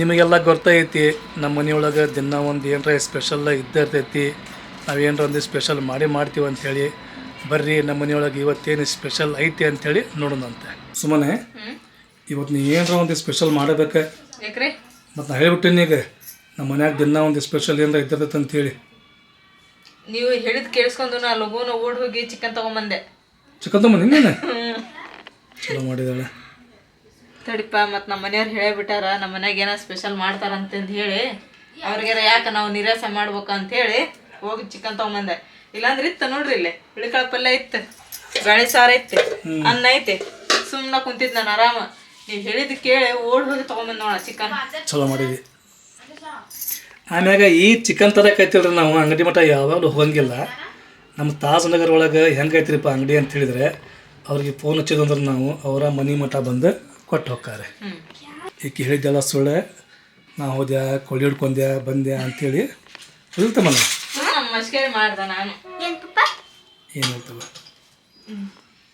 ನಿಮಗೆಲ್ಲ ಗೊತ್ತೈತಿ ನಮ್ಮ ಮನೆಯೊಳಗೆ ದಿನ ಒಂದು ಏನರ ಸ್ಪೆಷಲ್ ಇದ್ದೇ ಇರ್ತೈತಿ ಏನರ ಒಂದು ಸ್ಪೆಷಲ್ ಮಾಡಿ ಮಾಡ್ತೀವಿ ಅಂಥೇಳಿ ಬರ್ರಿ ನಮ್ಮ ಮನೆಯೊಳಗೆ ಇವತ್ತೇನು ಸ್ಪೆಷಲ್ ಐತಿ ಅಂಥೇಳಿ ನೋಡೋಣಂತೆ. ಸುಮ್ಮನೆ ಇವತ್ತು ನೀ ಏನರ ಒಂದು ಸ್ಪೆಷಲ್ ಮಾಡಬೇಕು? ಮತ್ತು ನಾ ಹೇಳ್ಬಿಟ್ಟೇನಿ ಈಗ ನಮ್ಮ ಮನ್ಯಾಗ ದಿನ ಒಂದು ಸ್ಪೆಷಲ್ ಏನರ ಇದ್ದಿರ್ತೈತೆ ಅಂತೇಳಿ. ನೀವು ಹೇಳಿದ ಕೇಳಿಸ್ಕೊಂಡು ನಾ ಓಡ್ ಹೋಗಿ ಚಿಕನ್ ತಗೊಂಬಂದೆ. ಚಿಕನ್ ತಗೊಂಬಂದಿನ ಚಲೋ ಮಾಡಿದಾಳೆ. ತಡಿಪ ಮತ್ತು ನಮ್ಮ ಮನೆಯವ್ರು ಹೇಳೇ ನಮ್ಮ ಮನ್ಯಾಗ ಏನೋ ಸ್ಪೆಷಲ್ ಮಾಡ್ತಾರ ಅಂತಂದು ಹೇಳಿ ಅವ್ರಿಗೆ ಯಾಕೆ ನಾವು ನಿರಾಸೆ ಮಾಡ್ಬೇಕು ಅಂತ ಹೇಳಿ ಹೋಗಿ ಚಿಕನ್ ತಗೊಂಬಂದೆ. ಇಲ್ಲಾಂದ್ರೆ ಇತ್ತು ನೋಡ್ರಿ ಇಲ್ಲಿ ಹುಳಿಕಾಳು ಪಲ್ಯ ಇತ್ತು ಬೇಳೆ ಸಾರು ಇತ್ತು ಅನ್ನ ಐತೆ. ಸುಮ್ಮನೆ ಕುಂತಿದ್ ನಾನು ಆರಾಮ. ನೀವು ಹೇಳಿದ್ದು ಕೇಳಿ ಓಡ್ ಹೋಗಿ ತಗೊಂಬಂದ್ ನೋಡ ಚಿಕನ್ ಚಲೋ ಮಾಡಿದ್ವಿ ಆಮ್ಯಾಗ ಈ ಚಿಕನ್ ತರಕೈತಿಲ್ರಿ ನಾವು ಅಂಗಡಿ ಮಠ ಯಾವಾಗಲೂ ಹೋಗಂಗಿಲ್ಲ. ನಮ್ಮ ತಾಜ್ ನಗರ ಒಳಗೆ ಹೆಂಗೈತ್ರಿಪ್ಪ ಅಂಗಡಿ ಅಂತ ಹೇಳಿದ್ರೆ ಅವ್ರಿಗೆ ಫೋನ್ ಹಚ್ಚಿದಂದ್ರೆ ನಾವು ಅವರ ಮನೆ ಮಠ ಬಂದು ಕೊಟ್ಟು ಹೋಗ್ತಾರೆ. ಈಕೆ ಹೇಳಿದ್ದೆಲ್ಲ ಸುಳ್ಳೆ. ನಾ ಹೋದ್ಯಾ ಕೊಳ್ಳಿ ಹಿಡ್ಕೊಂಡ್ಯಾ ಬಂದ್ಯಾ ಅಂತೇಳಿ ಹೇಳ್ತ ಮಾಡ್ದೆ ನಾನು. ಏನು ಹೇಳ್ತವ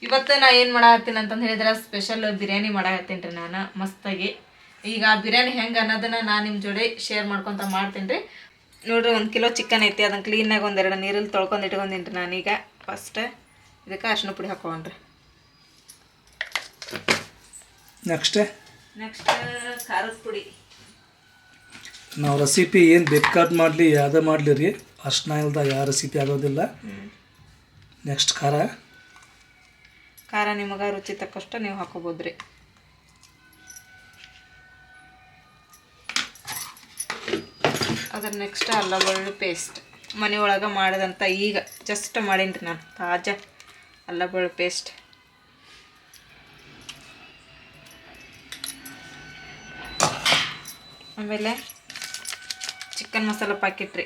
ಇವತ್ತು ನಾ ಏನು ಮಾಡತ್ತೀನಿ ಅಂತಂದು ಹೇಳಿದ್ರೆ ಸ್ಪೆಷಲ್ ಬಿರಿಯಾನಿ ಮಾಡಾಕತ್ತೀನಿ ರೀ ನಾನು ಮಸ್ತಾಗಿ. ಈಗ ಆ ಬಿರಿಯಾನಿ ಹೆಂಗೆ ಅನ್ನೋದನ್ನ ನಾನು ನಿಮ್ಮ ಜೋಡಿ ಶೇರ್ ಮಾಡ್ಕೊತ ಮಾಡ್ತೀನಿ ರೀ. ನೋಡ್ರಿ ಒಂದು ಕಿಲೋ ಚಿಕನ್ ಐತಿ ಅದನ್ನು ಕ್ಲೀನಾಗಿ ಒಂದೆರಡು ನೀರಲ್ಲಿ ತೊಳ್ಕೊಂಡು ಇಟ್ಕೊಂಡೀನಿ ರೀ ನಾನೀಗ. ಫಸ್ಟ್ ಇದಕ್ಕೆ ಅರ್ಶಿನ ಪುಡಿ ಹಾಕೊಂಡ್ರಿ ನೆಕ್ಸ್ಟೇ ನೆಕ್ಸ್ಟ್ ಖಾರದ ಪುಡಿ. ನಾವು ರೆಸಿಪಿ ಏನು ಬೇಕಾದ ಮಾಡಲಿ ಯಾವುದೇ ಮಾಡಲಿ ರೀ. ಅರ್ಶಿನ ಇಲ್ದಾಗ ಯಾವ ರೆಸಿಪಿ ಆಗೋದಿಲ್ಲ. ನೆಕ್ಸ್ಟ್ ಖಾರ. ಖಾರ ನಿಮಗೆ ರುಚಿ ತಕ್ಕಷ್ಟು ನೀವು ಹಾಕೋಬೋದು ರೀ. ಅದ್ರ ನೆಕ್ಸ್ಟ್ ಅಲ್ಲ ಬೆಳ್ಳುಳ್ಳಿ ಪೇಸ್ಟ್ ಮನೆಯೊಳಗೆ ಮಾಡಿದಂಥ ಈಗ ಜಸ್ಟ್ ಮಾಡೀನಿ ರೀ ನಾನು ತಾಜಾ ಅಲ್ಲ ಬೆಳ್ಳುಳ್ಳಿ ಪೇಸ್ಟ್ ಆಮೇಲೆ ಚಿಕನ್ ಮಸಾಲ ಪ್ಯಾಕೆಟ್ ರೀ.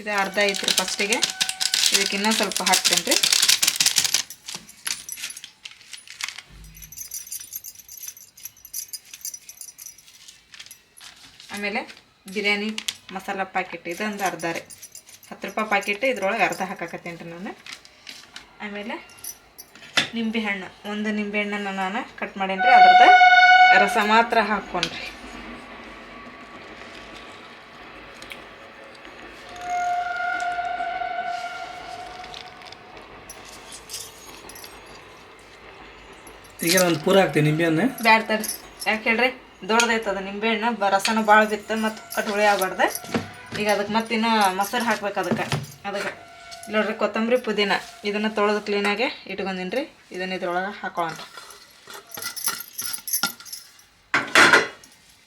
ಇದು ಅರ್ಧ ಐತ್ರಿ ಫಸ್ಟಿಗೆ ಇದಕ್ಕಿನ್ನೂ ಸ್ವಲ್ಪ ಹಾಕ್ತೇನೆ ರೀ. ಆಮೇಲೆ ಬಿರಿಯಾನಿ ಮಸಾಲ ಪ್ಯಾಕೆಟ್ ಇದೊಂದು ಅರ್ಧ ರೀ. ಹತ್ತು ರೂಪಾಯಿ ಪ್ಯಾಕೆಟ್ ಇದ್ರೊಳಗೆ ಅರ್ಧ ಹಾಕಾಕತ್ತೇನೆ ರೀ ನಾನು. ಆಮೇಲೆ ನಿಂಬೆಹಣ್ಣು ಒಂದು ನಿಂಬೆಹಣ್ಣನ್ನು ನಾನು ಕಟ್ ಮಾಡೇನಿ ರೀ ಅದ್ರದ್ದು ರಸ ಮಾತ್ರ ಹಾಕ್ಕೊಂಡ್ರಿ. ಈಗ ನಾನು ಪೂರ ಹಾಕ್ತೀನಿ ನಿಂಬೆಹಣ್ಣು ಬ್ಯಾಡ ತಡ್ರಿ ಯಾಕೆ ಹೇಳ್ರಿ? ದೊಡ್ಡದೈತದ ನಿಂಬೆಹಣ್ಣು ಬ ರಸನೂ ಭಾಳ ಬಿತ್ತು ಮತ್ತು ಕಟ್ ಹುಳಿ ಆಗ್ಬಾರ್ದು. ಈಗ ಅದಕ್ಕೆ ಮತ್ತೆ ಇನ್ನೂ ಮೊಸರು ಹಾಕ್ಬೇಕು ಅದಕ್ಕೆ. ಅದಕ್ಕೆ. ನೋಡ್ರಿ ಕೊತ್ತಂಬರಿ ಪುದೀನ. ಇದನ್ನು ತೊಳೆದು ಕ್ಲೀನಾಗೆ ಇಟ್ಕೊಂಡಿನಿ ರೀ ಇದನ್ನು ಇದ್ರೊಳಗೆ ಹಾಕೊಳ್ಳೋಣ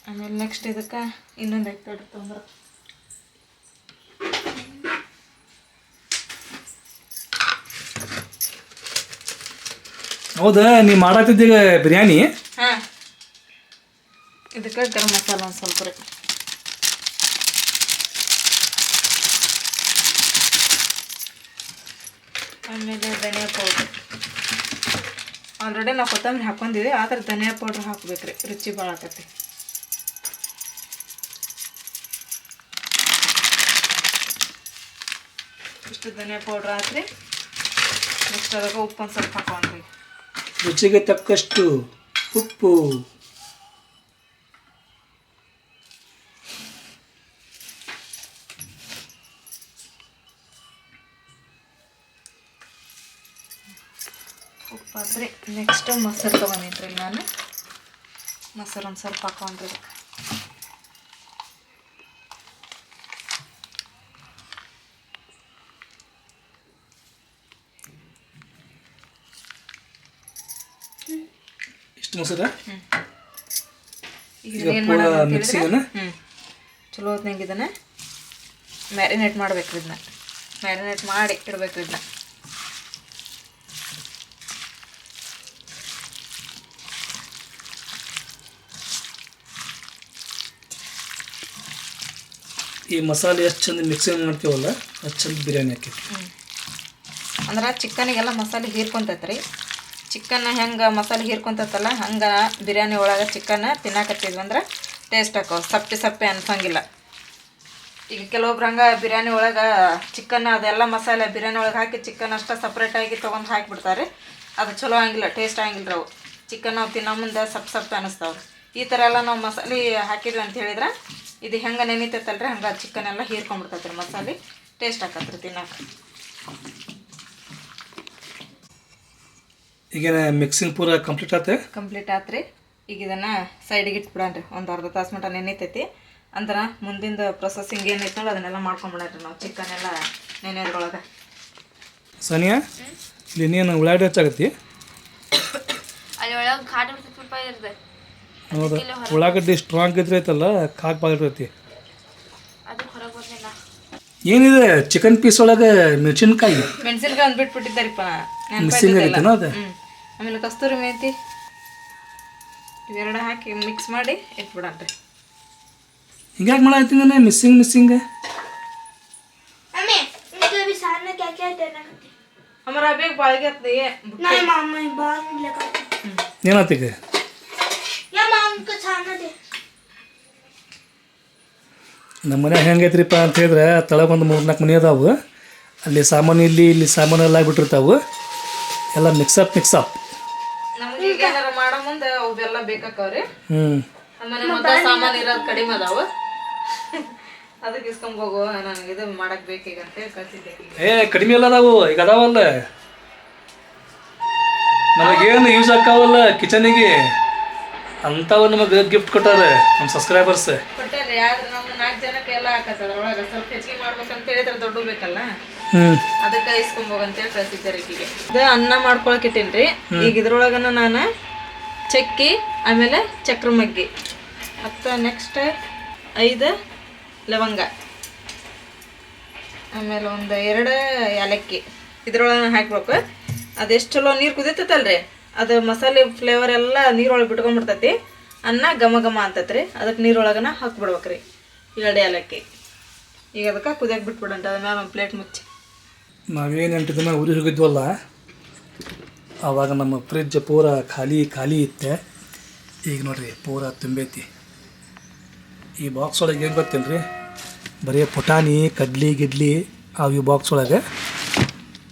ಆಮೇಲೆ ನೆಕ್ಸ್ಟ್ ಇದಕ್ಕೆ ಇನ್ನೊಂದು ಐತೆ ತಡ್ರಿ ತೊಂದ್ರೆ ಹೌದಾ, ನೀ ಮಾಡತ್ತಿದ್ದೀಗ ಬಿರಿಯಾನಿ? ಹಾಂ. ಇದಕ್ಕೆ ಗರಂ ಮಸಾಲ ಒಂದು ಸ್ವಲ್ಪ ರೀ. ಆಮೇಲೆ ಧನಿಯಾ ಪೌಡ್ರ್ ಆಲ್ರೆಡಿ ನಾವು ಕೊತ್ತಂಬರಿ ಹಾಕೊಂಡಿವಿ ಆದ್ರೆ ಧನಿಯಾ ಪೌಡ್ರ್ ಹಾಕ್ಬೇಕು ರೀ, ರುಚಿ ಭಾಳ ಆಕತಿ ಇಷ್ಟು ಧನಿಯಾ ಪೌಡ್ರ್ ಹಾಕ್ರಿ ನೆಕ್ಸ್ಟ್ ಅದಕ್ಕೆ ಉಪ್ಪು ಒಂದು ಸ್ವಲ್ಪ ಹಾಕೊಂಡ್ರಿ ರುಚಿಗೆ ತಕ್ಕಷ್ಟು ಉಪ್ಪು. ಉಪ್ಪು ಹಾಕ್ರಿ ನೆಕ್ಸ್ಟ್ ಮೊಸರು ತೊಗೊಂಡಿನ್ರಿ ನಾನು. ಮೊಸರು ಒಂದು ಸ್ವಲ್ಪ ಹಾಕೊಂಡ್ರಿ ಮೊಸರ ಈಗ ಪೂರ ಮಿಕ್ಸಿಗನ ಚಲೋ ಹೊತ್ನಾಗ ಇದನ್ನು. ಮ್ಯಾರಿನೇಟ್ ಮಾಡ್ಬೇಕು ಇದನ್ನ ಮ್ಯಾರಿನೇಟ್ ಮಾಡಿ ಇಡ್ಬೇಕು ಇದನ್ನ ಈ ಮಸಾಲೆ ಎಷ್ಟು ಚಂದ ಮಿಕ್ಸಿಂಗ್ ಮಾಡ್ತೀವಲ್ಲ ಅಷ್ಟು ಚಂದ ಬಿರಿಯಾನಿ ಹಾಕೈತಿ ಅಂದ್ರೆ ಚಿಕನಿಗೆಲ್ಲ ಮಸಾಲೆ ಹೀರ್ಕೊಂತೈತೆ ರೀ ಚಿಕನ್ ಹೆಂಗೆ ಮಸಾಲೆ ಹೀರ್ಕೊಂತೈತಲ್ಲ ಹಂಗೆ ಬಿರಿಯಾನಿ ಒಳಗೆ ಚಿಕನ್ ತಿನ್ನಾಕತ್ತಿದ್ವಿ ಅಂದ್ರೆ ಟೇಸ್ಟ್ ಹಾಕೋ. ಸಪ್ಪೆ ಸಪ್ಪೆ ಅನ್ಸಂಗಿಲ್ಲ. ಈಗ ಕೆಲವೊಬ್ರು ಹಂಗೆ ಬಿರಿಯಾನಿ ಒಳಗೆ ಚಿಕನ್ ಅದೆಲ್ಲ ಮಸಾಲೆ ಬಿರಿಯಾನಿ ಒಳಗೆ ಹಾಕಿ ಚಿಕನ್ ಅಷ್ಟೇ ಸಪ್ರೇಟಾಗಿ ತೊಗೊಂಡು ಹಾಕಿಬಿಡ್ತಾರೆ. ಅದು ಚಲೋ ಆಗಿಲ್ಲ ಟೇಸ್ಟ್ ಆಗಿಲ್ಲ ಅವು. ಚಿಕನ್ ನಾವು ತಿನ್ನೋ ಮುಂದೆ ಸಪ್ ಸಪ್ಪೆ ಅನಿಸ್ತಾವೆ. ಈ ಥರ ಎಲ್ಲ ನಾವು ಮಸಾಲೆ ಹಾಕಿದ್ವಿ ಅಂತ ಹೇಳಿದ್ರೆ, ಇದು ಹೆಂಗೆ ನೆನಿತೈತಲ್ರಿ, ಹಂಗೆ ಚಿಕನ್ ಎಲ್ಲ ಹೀರ್ಕೊಂಡ್ಬಿಡ್ತೈತೆ ರೀ ಮಸಾಲೆ ಟೇಸ್ಟ್ ಆಕತ್ರಿ ತಿನ್ನಕ್ಕೆ ಈಗ ಮಿಕ್ಸಿಂಗ್ ಪೂರ ಕಂಪ್ಲೀಟ್ ಆತೆ? ಕಂಪ್ಲೀಟ್ ಆತ್ರಿ. ಈಗ ಇದನ್ನು ಸೈಡಿಗೆ ರೀ. ಒಂದು ಅರ್ಧ ತಾಸು ಮಟ ನೆನಿತೈತಿ ಅಂದ್ರ ಮುಂದಿಂದ ಪ್ರೊಸೆಸಿಂಗ್ ಏನೈತೆ ನೋಡಿ ಅದನ್ನೆಲ್ಲ ಮಾಡ್ಕೊಂಬಿಡಣ್ರಿ ನಾವು. ಚಿಕನ್ ಎಲ್ಲ ನೆನೆಯೋದ್ರೊಳಗೆ. ಸನಿಯಾ ಇಲ್ಲಿ ನೀನು ಉಳ್ಳಾಗಡ್ಡಿ ಹೆಚ್ಚಾಗತ್ತಿ? ಅಲ್ಲಿ ಒಳಗೆ ಖಾಟ ರೂಪಾಯಿ ಇರ್ತದೆ ಹೌದಾ. ಉಳ್ಳಾಗಡ್ಡಿ ಸ್ಟ್ರಾಂಗ್ ಇದ್ರೆ ಐತಲ್ಲ ಕಾಕ್ ಬಾಗಿರ್ತೈತಿ ಅದು ಹೊರಗೆ ಬರ್ಲಿಲ್ಲ ಏನಿದೆ ಚಿಕನ್ ಪೀಸ್ ಒಳಗೆ ಮೆಣಸಿನ್ಕಾಯಿ? ಮೆಣಸಿನ್ಕಾಯಿ ಅಂದ್ಬಿಟ್ಟು ಬಿಟ್ಬಿಟ್ಟಿದ್ದಾರಿಪ್ಪ ಮಿಸ್ಸಿಂಗ್ ಆಗೈತೆನ ಅದು? ಆಮೇಲೆ ಕಸ್ತೂರಿ ಮೇತಿ ಇವೆರಡು ಹಾಕಿ ಮಿಕ್ಸ್ ಮಾಡಿ ಇಟ್ಬಿಡಣ ರೀ ಹಿಂಗ್ಯಾಕೆ ಮಾಡಾಯ್ತಿಂದ ಮಿಸ್ಸಿಂಗ್ ಮಿಸ್ಸಿಂಗ್ ಅಮರ ನಮ್ಮ ಮನ್ಯಾಗ ಹೆಂಗೈತ್ರಿಪ್ಪ ಅಂತ ಹೇಳಿದ್ರೆ ತಳ ಬಂದು ಮೂರು ನಾಲ್ಕು ಮನೆ ಅದಾವು. ಅಲ್ಲಿ ಸಾಮಾನು ಇಲ್ಲಿ ಇಲ್ಲಿ ಸಾಮಾನು ಎಲ್ಲ ಮಿಕ್ಸ್ ಎಲ್ಲ ಮಿಕ್ಸಪ್ ಮಿಕ್ಸಪ್ ನಮ್ಗೆ ಈಗ ಏನಾರ ಮಾಡೋ ಮುಂದೆ ಅವೆಲ್ಲ ಬೇಕಾಕವ್ರಿ. ಹ್ಞೂ ಆಮೇಲೆ ಮತ್ತ ಸಾಮಾನು ಇರೋದು ಕಡಿಮೆ ಅದಾವ. ಅದಕ್ಕೆ ಇಸ್ಕೊಂಡ್ ಹೋಗು ನನಗೆ ಇದು ಮಾಡಕ್ ಬೇಕೀಗ ಅಂತೇಳಿ ಕಳ್ಸಿದ್ದೆ ಈಗ. ಏ ಕಡಿಮೆ ಎಲ್ಲ ಅದಾವು ಈಗ ಅದಾವಲ್ಲ. ನಮಗೇನು ಯೂಸ್ ಆಕಾವಲ್ಲ ಕಿಚನಿಗೆ ಅಂಥವು ನಮಗೆ ಗಿಫ್ಟ್ ಕೊಟ್ಟಾರೆ ನಮ್ಮ ಸಬ್ಸ್ಕ್ರೈಬರ್ಸ್ ಕೊಟ್ಟಾರಿ ಆದ್ರೆ ನಮ್ಮ ನಾಲ್ಕು ಜನಕ್ಕೆ ಎಲ್ಲ ಹಾಕತ್ತ ಅದ್ರೊಳಗೆ ಸ್ವಲ್ಪ ಹೆಚ್ಚಿಗೆ ಮಾಡ್ಬೇಕಂತ ಹೇಳಿದ್ರೆ ದೊಡ್ಡ ಬೇಕಲ್ಲ. ಅದಕ್ಕೆ ಇಸ್ಕೊಂಬೋಗಂತೇಳಿ ಕಳ್ಸಿದ್ದೆ ಇದು ಅನ್ನ ಮಾಡ್ಕೊಳಕ್ ಇಟ್ಟೀನಿ ಈಗ ಇದ್ರೊಳಗನ ನಾನು ಚಕ್ಕಿ, ಆಮೇಲೆ ಚಕ್ರ ಮಗ್ಗಿ ಮತ್ತು ನೆಕ್ಸ್ಟ್ ಐದು ಲವಂಗ. ಆಮೇಲೆ ಒಂದು ಎರಡು ಏಲಕ್ಕಿ. ಇದ್ರೊಳಗೆ ಹಾಕ್ಬೇಕು. ಅದೆಷ್ಟು ಚಲೋ ನೀರು ಕುದೀತೈತಲ್ರಿ? ಅದು ಮಸಾಲೆ ಫ್ಲೇವರ್ ಎಲ್ಲ ನೀರೊಳಗೆ ಬಿಟ್ಕೊಂಡ್ಬಿಡ್ತೈತಿ. ಅನ್ನ ಘಮ ಘಮ ಅಂತತ್ರಿ. ಅದಕ್ಕೆ ನೀರೊಳಗನ ಹಾಕ್ಬಿಡ್ಬೇಕ್ರಿ. ಎರಡು ಏಲಕ್ಕಿ. ಈಗ ಅದಕ್ಕೆ ಕುದಿಯಕ್ಕೆ ಬಿಟ್ಬಿಡಂತ ಅದ ಒಂದು ಪ್ಲೇಟ್ ಮುಚ್ಚಿ. ನಾವೇನು ಎಂಟು ದಿನ ಊರಿಗೆ ಹೋಗಿದ್ವಲ್ಲ ಆವಾಗ ನಮ್ಮ ಫ್ರಿಜ್ ಪೂರ ಖಾಲಿ ಖಾಲಿ ಇತ್ತೆ. ಈಗ ನೋಡಿರಿ, ಪೂರ ತುಂಬೈತಿ. ಈ ಬಾಕ್ಸ್ ಒಳಗೆ ಏನು ಗೊತ್ತೇನ್ರಿ? ಬರೀ ಪುಟಾಣಿ, ಕಡ್ಲಿ, ಗಿಡ್ಲಿ ಅವು ಈ ಬಾಕ್ಸ್ ಒಳಗೆ.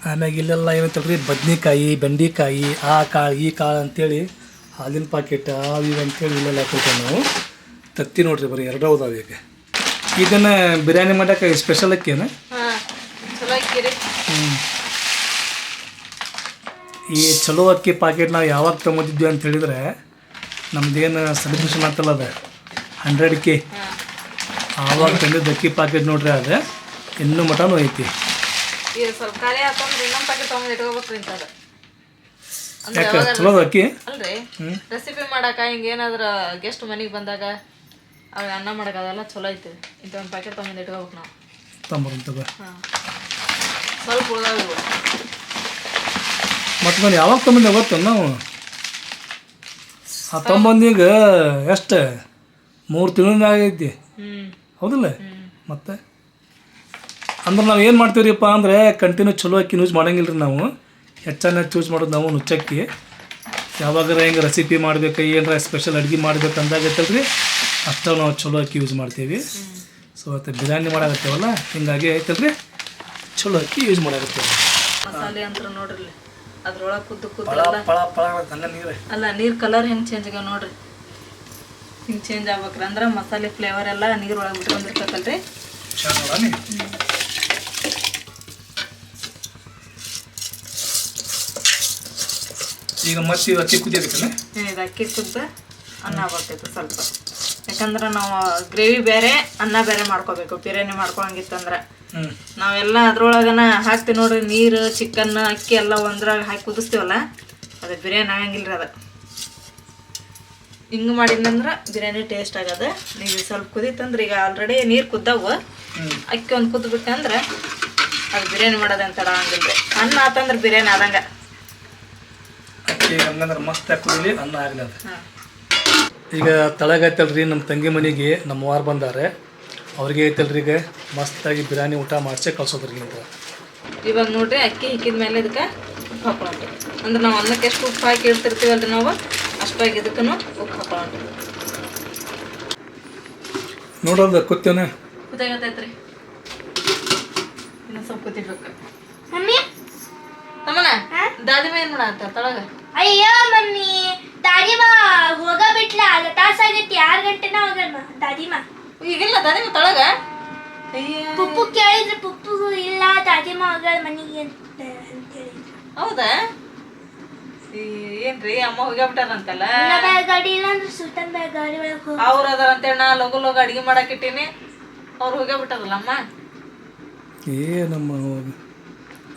ಆಮ್ಯಾಗ ಇಲ್ಲೆಲ್ಲ ಏನಂತೇಳಿ ಬದ್ನೆಕಾಯಿ, ಬೆಂಡೆಕಾಯಿ, ಆ ಕಾಳು, ಈ ಕಾಳು ಅಂತೇಳಿ ಹಾಲಿನ ಪಾಕೆಟ್ ಅವು ಇವು ಅಂತೇಳಿ ಇಲ್ಲೆಲ್ಲ ಹಾಕಿರ್ತೇವೆ ನಾವು. ತತ್ತಿ ನೋಡ್ರಿ ಬರೀ ಎರಡು ಈಗ. ಇದನ್ನು ಬಿರಿಯಾನಿ ಮಾಡೋಕೆ ಸ್ಪೆಷಲ್ ಅಕ್ಕೇನು ಹಾಂ ಚಲೋ ಇಕ್ಕಿರಿ ಈ ಚಲೋ ಅಕ್ಕಿ ಪಾಕೆಟ್ ನಾವು ಯಾವಾಗ ತೊಗೊಂಡಿದ್ವಿ ಅಂತ ಹೇಳಿದ್ರೆ ನಮ್ದೇನು ಸೆಲೆಬ್ರೇಷನ್ ಆಗ್ತಲ್ಲ ಅದು ಹಂಡ್ರೆಡ್ ಕೆ ಆವಾಗ ತಂದಿದ್ದು ಅಕ್ಕಿ ಪಾಕೆಟ್ ನೋಡ್ರಿ ಅದು ಇನ್ನೂ ಮಟನೂ ಐತಿ. ಪ್ಯಾಕೆಟ್ ಯಾಕೆ ಚಲೋ ಅಕ್ಕಿ? ರೆಸಿಪಿ ಮಾಡಾಕ ಹಿಂಗೆ ಏನಾದ್ರ ಗೆಸ್ಟ್ ಮನೆಗೆ ಬಂದಾಗ ಅವಾಗ ಅನ್ನ ಮಾಡಕ್ಕೆ ಅದೆಲ್ಲ ಚಲೋ ಐತಿ ಇಂಥ ಒಂದು ಪ್ಯಾಕೆಟ್ ತೊಗೊಂಡು ಇಟ್ಕೋಬೇಕು ನಾವು. ತೊಂಬರಂತದ ಹಾಂ. ಸ್ವಲ್ಪ ಉಳಿದಾಗ ಮತ್ತು ನಾನು ಯಾವಾಗ ತೊಂಬಂದೆ ಗೊತ್ತ ನಾವು? ಆ ತೊಂಬಂದೀಗ ಎಷ್ಟು? ಮೂರು ತಿಂಗಳಿಂದ ಆಗೈತಿ. ಹೌದಲ್ಲ? ಮತ್ತೆ? ಅಂದ್ರೆ ನಾವು ಏನು ಮಾಡ್ತೀವ್ರಿಪ್ಪ ಅಂದರೆ ಕಂಟಿನ್ಯೂ ಚಲೋ ಅಕ್ಕಿ ಯೂಸ್ ಮಾಡಂಗಿಲ್ಲ ರೀ ನಾವು. ಹೆಚ್ಚಾನ ಚೂಸ್ ಮಾಡೋದು ನಾವು ನುಚ್ಚಕ್ಕಿ. ಯಾವಾಗಾರ ಹೆಂಗೆ ರೆಸಿಪಿ ಮಾಡ್ಬೇಕು ಏನರ ಸ್ಪೆಷಲ್ ಅಡುಗೆ ಮಾಡ್ಬೇಕು ರೀ ಅಷ್ಟು ನಾವು ಚಲೋ ಅಕ್ಕಿ ಯೂಸ್ ಮಾಡ್ತೀವಿ. ಸೊ ಮತ್ತು ಬಿರಿಯಾನಿ ಮಾಡಾಕತ್ತೇವಲ್ಲ ಹಿಂಗಾಗಿ ರೀ ಚಲೋ ಅಕ್ಕಿ ಯೂಸ್ ಮಾಡಾಕತ್ತೇವೆ. ಮಸಾಲೆ ಅಂತ ನೋಡ್ರಿ. ಅದ್ರೊಳಗೆ ಕುದ್ದು ಕುದ್ದು ಪಳ ಪಳ ಪಳ ಹಂಗ ನೀರು. ಅಲ್ಲ ನೀರು ಕಲರ್ ಹೆಂಗೆ ಚೇಂಜ್ ಆಗ್ಯಾವ ನೋಡ್ರಿ. ಹಿಂಗೆ ಚೇಂಜ್ ಆಗ್ಬೇಕ್ರಿ. ಅಂದ್ರೆ ಮಸಾಲೆ ಫ್ಲೇವರ್ ಎಲ್ಲ ನೀರೊಳಗೆ ಬಿಟ್ಕೊಂಡಿರ್ತೈತಲ್ರಿ ಈಗ ಮತ್ತೆ ಅಕ್ಕಿ ಕುದಿಯಬೇಕಲ್ಲ? ಇದು ಅಕ್ಕಿ ಕುದ್ದ ಅನ್ನ ಬರ್ತೈತೆ ಸ್ವಲ್ಪ. ಯಾಕಂದ್ರೆ ನಾವು ಗ್ರೇವಿ ಬೇರೆ ಅನ್ನ ಬೇರೆ ಮಾಡ್ಕೋಬೇಕು. ಬಿರಿಯಾನಿ ಮಾಡ್ಕೊಳಂಗಿತ್ತಂದ್ರೆ. ಹ್ಞೂ ನಾವೆಲ್ಲ ಅದ್ರೊಳಗನ ಹಾಕ್ತೀವಿ ನೋಡ್ರಿ ನೀರು ಚಿಕನ್ ಅಕ್ಕಿ ಎಲ್ಲ ಒಂದ್ರಾಗ ಹಾಕಿ ಕುದಿಸ್ತೀವಲ್ಲ ಅದು ಬಿರಿಯಾನಿ ಆಗಂಗಿಲ್ಲ ಅದು. ಹಿಂಗೆ ಮಾಡಿದ್ನಂದ್ರೆ ಬಿರಿಯಾನಿ ಟೇಸ್ಟ್ ಆಗದ. ನೀವು ಸ್ವಲ್ಪ ಕುದೀತಂದ್ರೆ ಈಗ ಆಲ್ರೆಡಿ ನೀರು ಕುದ್ದಾವು. ಅಕ್ಕಿ ಒಂದು ಕುದ್ಬಿಟ್ಟಂದ್ರ ಅದು ಬಿರಿಯಾನಿ ಮಾಡೋದಂತ ತಡ ಆಗಂಗಿಲ್ಲ ರೀ ಅನ್ನ ಆತಂದ್ರೆ ಬಿರಿಯಾನಿ ಆದಂಗೆ. ಅಕ್ಕಿ ಹಂಗಂದ್ರೆ ಮಸ್ತ್ ಕುದಿಲಿ ಅನ್ನ ಈಗ ತಳಗೈತಲ್ರಿ ನಮ್ಮ ತಂಗಿ ಮನೆಗೆ ನಮ್ಮವಾರು ಬಂದಾರೆ. ಅವ್ರಿಗೆ ಐತಲ್ರಿ ಈಗ ಮಸ್ತಾಗಿ ಬಿರಿಯಾನಿ ಊಟ ಮಾಡಿಸಿ ಕಳ್ಸೋದ್ರಿ ಅಂತ ಇವಾಗ ನೋಡ್ರಿ ಅಕ್ಕಿ ಹಿಕ್ಕಿದ ಮೇಲೆ ಇದಕ್ಕೆ ಉಪ್ಪು ಹಾಕೊಳ್ಳೋಣ ಅಂದ್ರೆ ನಾವು ಅನ್ನಕ್ಕೆ ಎಷ್ಟು ಉಪ್ಪು ಹಾಕಿ ಇಡ್ತಿರ್ತೀವಲ್ರಿ ನಾವು? ಅಷ್ಟಾಗಿ ಇದಕ್ಕೂ ಉಪ್ಪು ಹಾಕೊಳ್ಳೋಣ ನೋಡಲ್ದ ಕುತ್ತೇನೆ ಕುತ್ತಾಗತ್ತೈತ್ರಿ ಇನ್ನೊಂದು ಸ್ವಲ್ಪ ಕುತ್ತಿಡ್ಬೇಕು ತಮ್ಮನ ದಾದಿಮ ಏನ್ ಮಾಡತ್ತ ತೊಳಗ? ಅಯ್ಯೋ ಮಮ್ಮಿ ದಾದಿಮ ಹೋಗ ಬಿಟ್ಲ ಅದ ತಾಸಾಗೈತಿ ಆರು ಗಂಟೆನ ಹೋಗಣ ದಾದಿಮ ಈಗಿಲ್ಲ ದಾದಿಮ ತೊಳಗ? ಪುಪ್ಪು ಕೇಳಿದ್ರೆ ಪುಪ್ಪು ಇಲ್ಲ ದಾದಿಮ ಹೋಗಳ ಮನಿಗೆ ಅಂತ ಹೇಳಿ ಹೌದಾ? ಏನ್ರಿ ಅಮ್ಮ ಹೋಗ್ಯಾಬಿಟ್ಟಾರಂತಲ್ಲ ಗಾಡಿ ಇಲ್ಲ ಅಂದ್ರೆ ಸುಲ್ತಾನ್ ಗಾಡಿ ಒಳಗೆ ಹೋಗಿ. ಅವ್ರು ಅದಾರ ಅಂತೇಳಿ ನಾ ಲಗು ಲಗು ಅಡಿಗೆ ಮಾಡಕ್ಕೆ ಇಟ್ಟೀನಿ. ಅವ್ರು ಹೋಗ್ಯಾಬಿಟ್ಟದಲ್ಲ ಅಮ್ಮ ಏ ನಮ್ಮ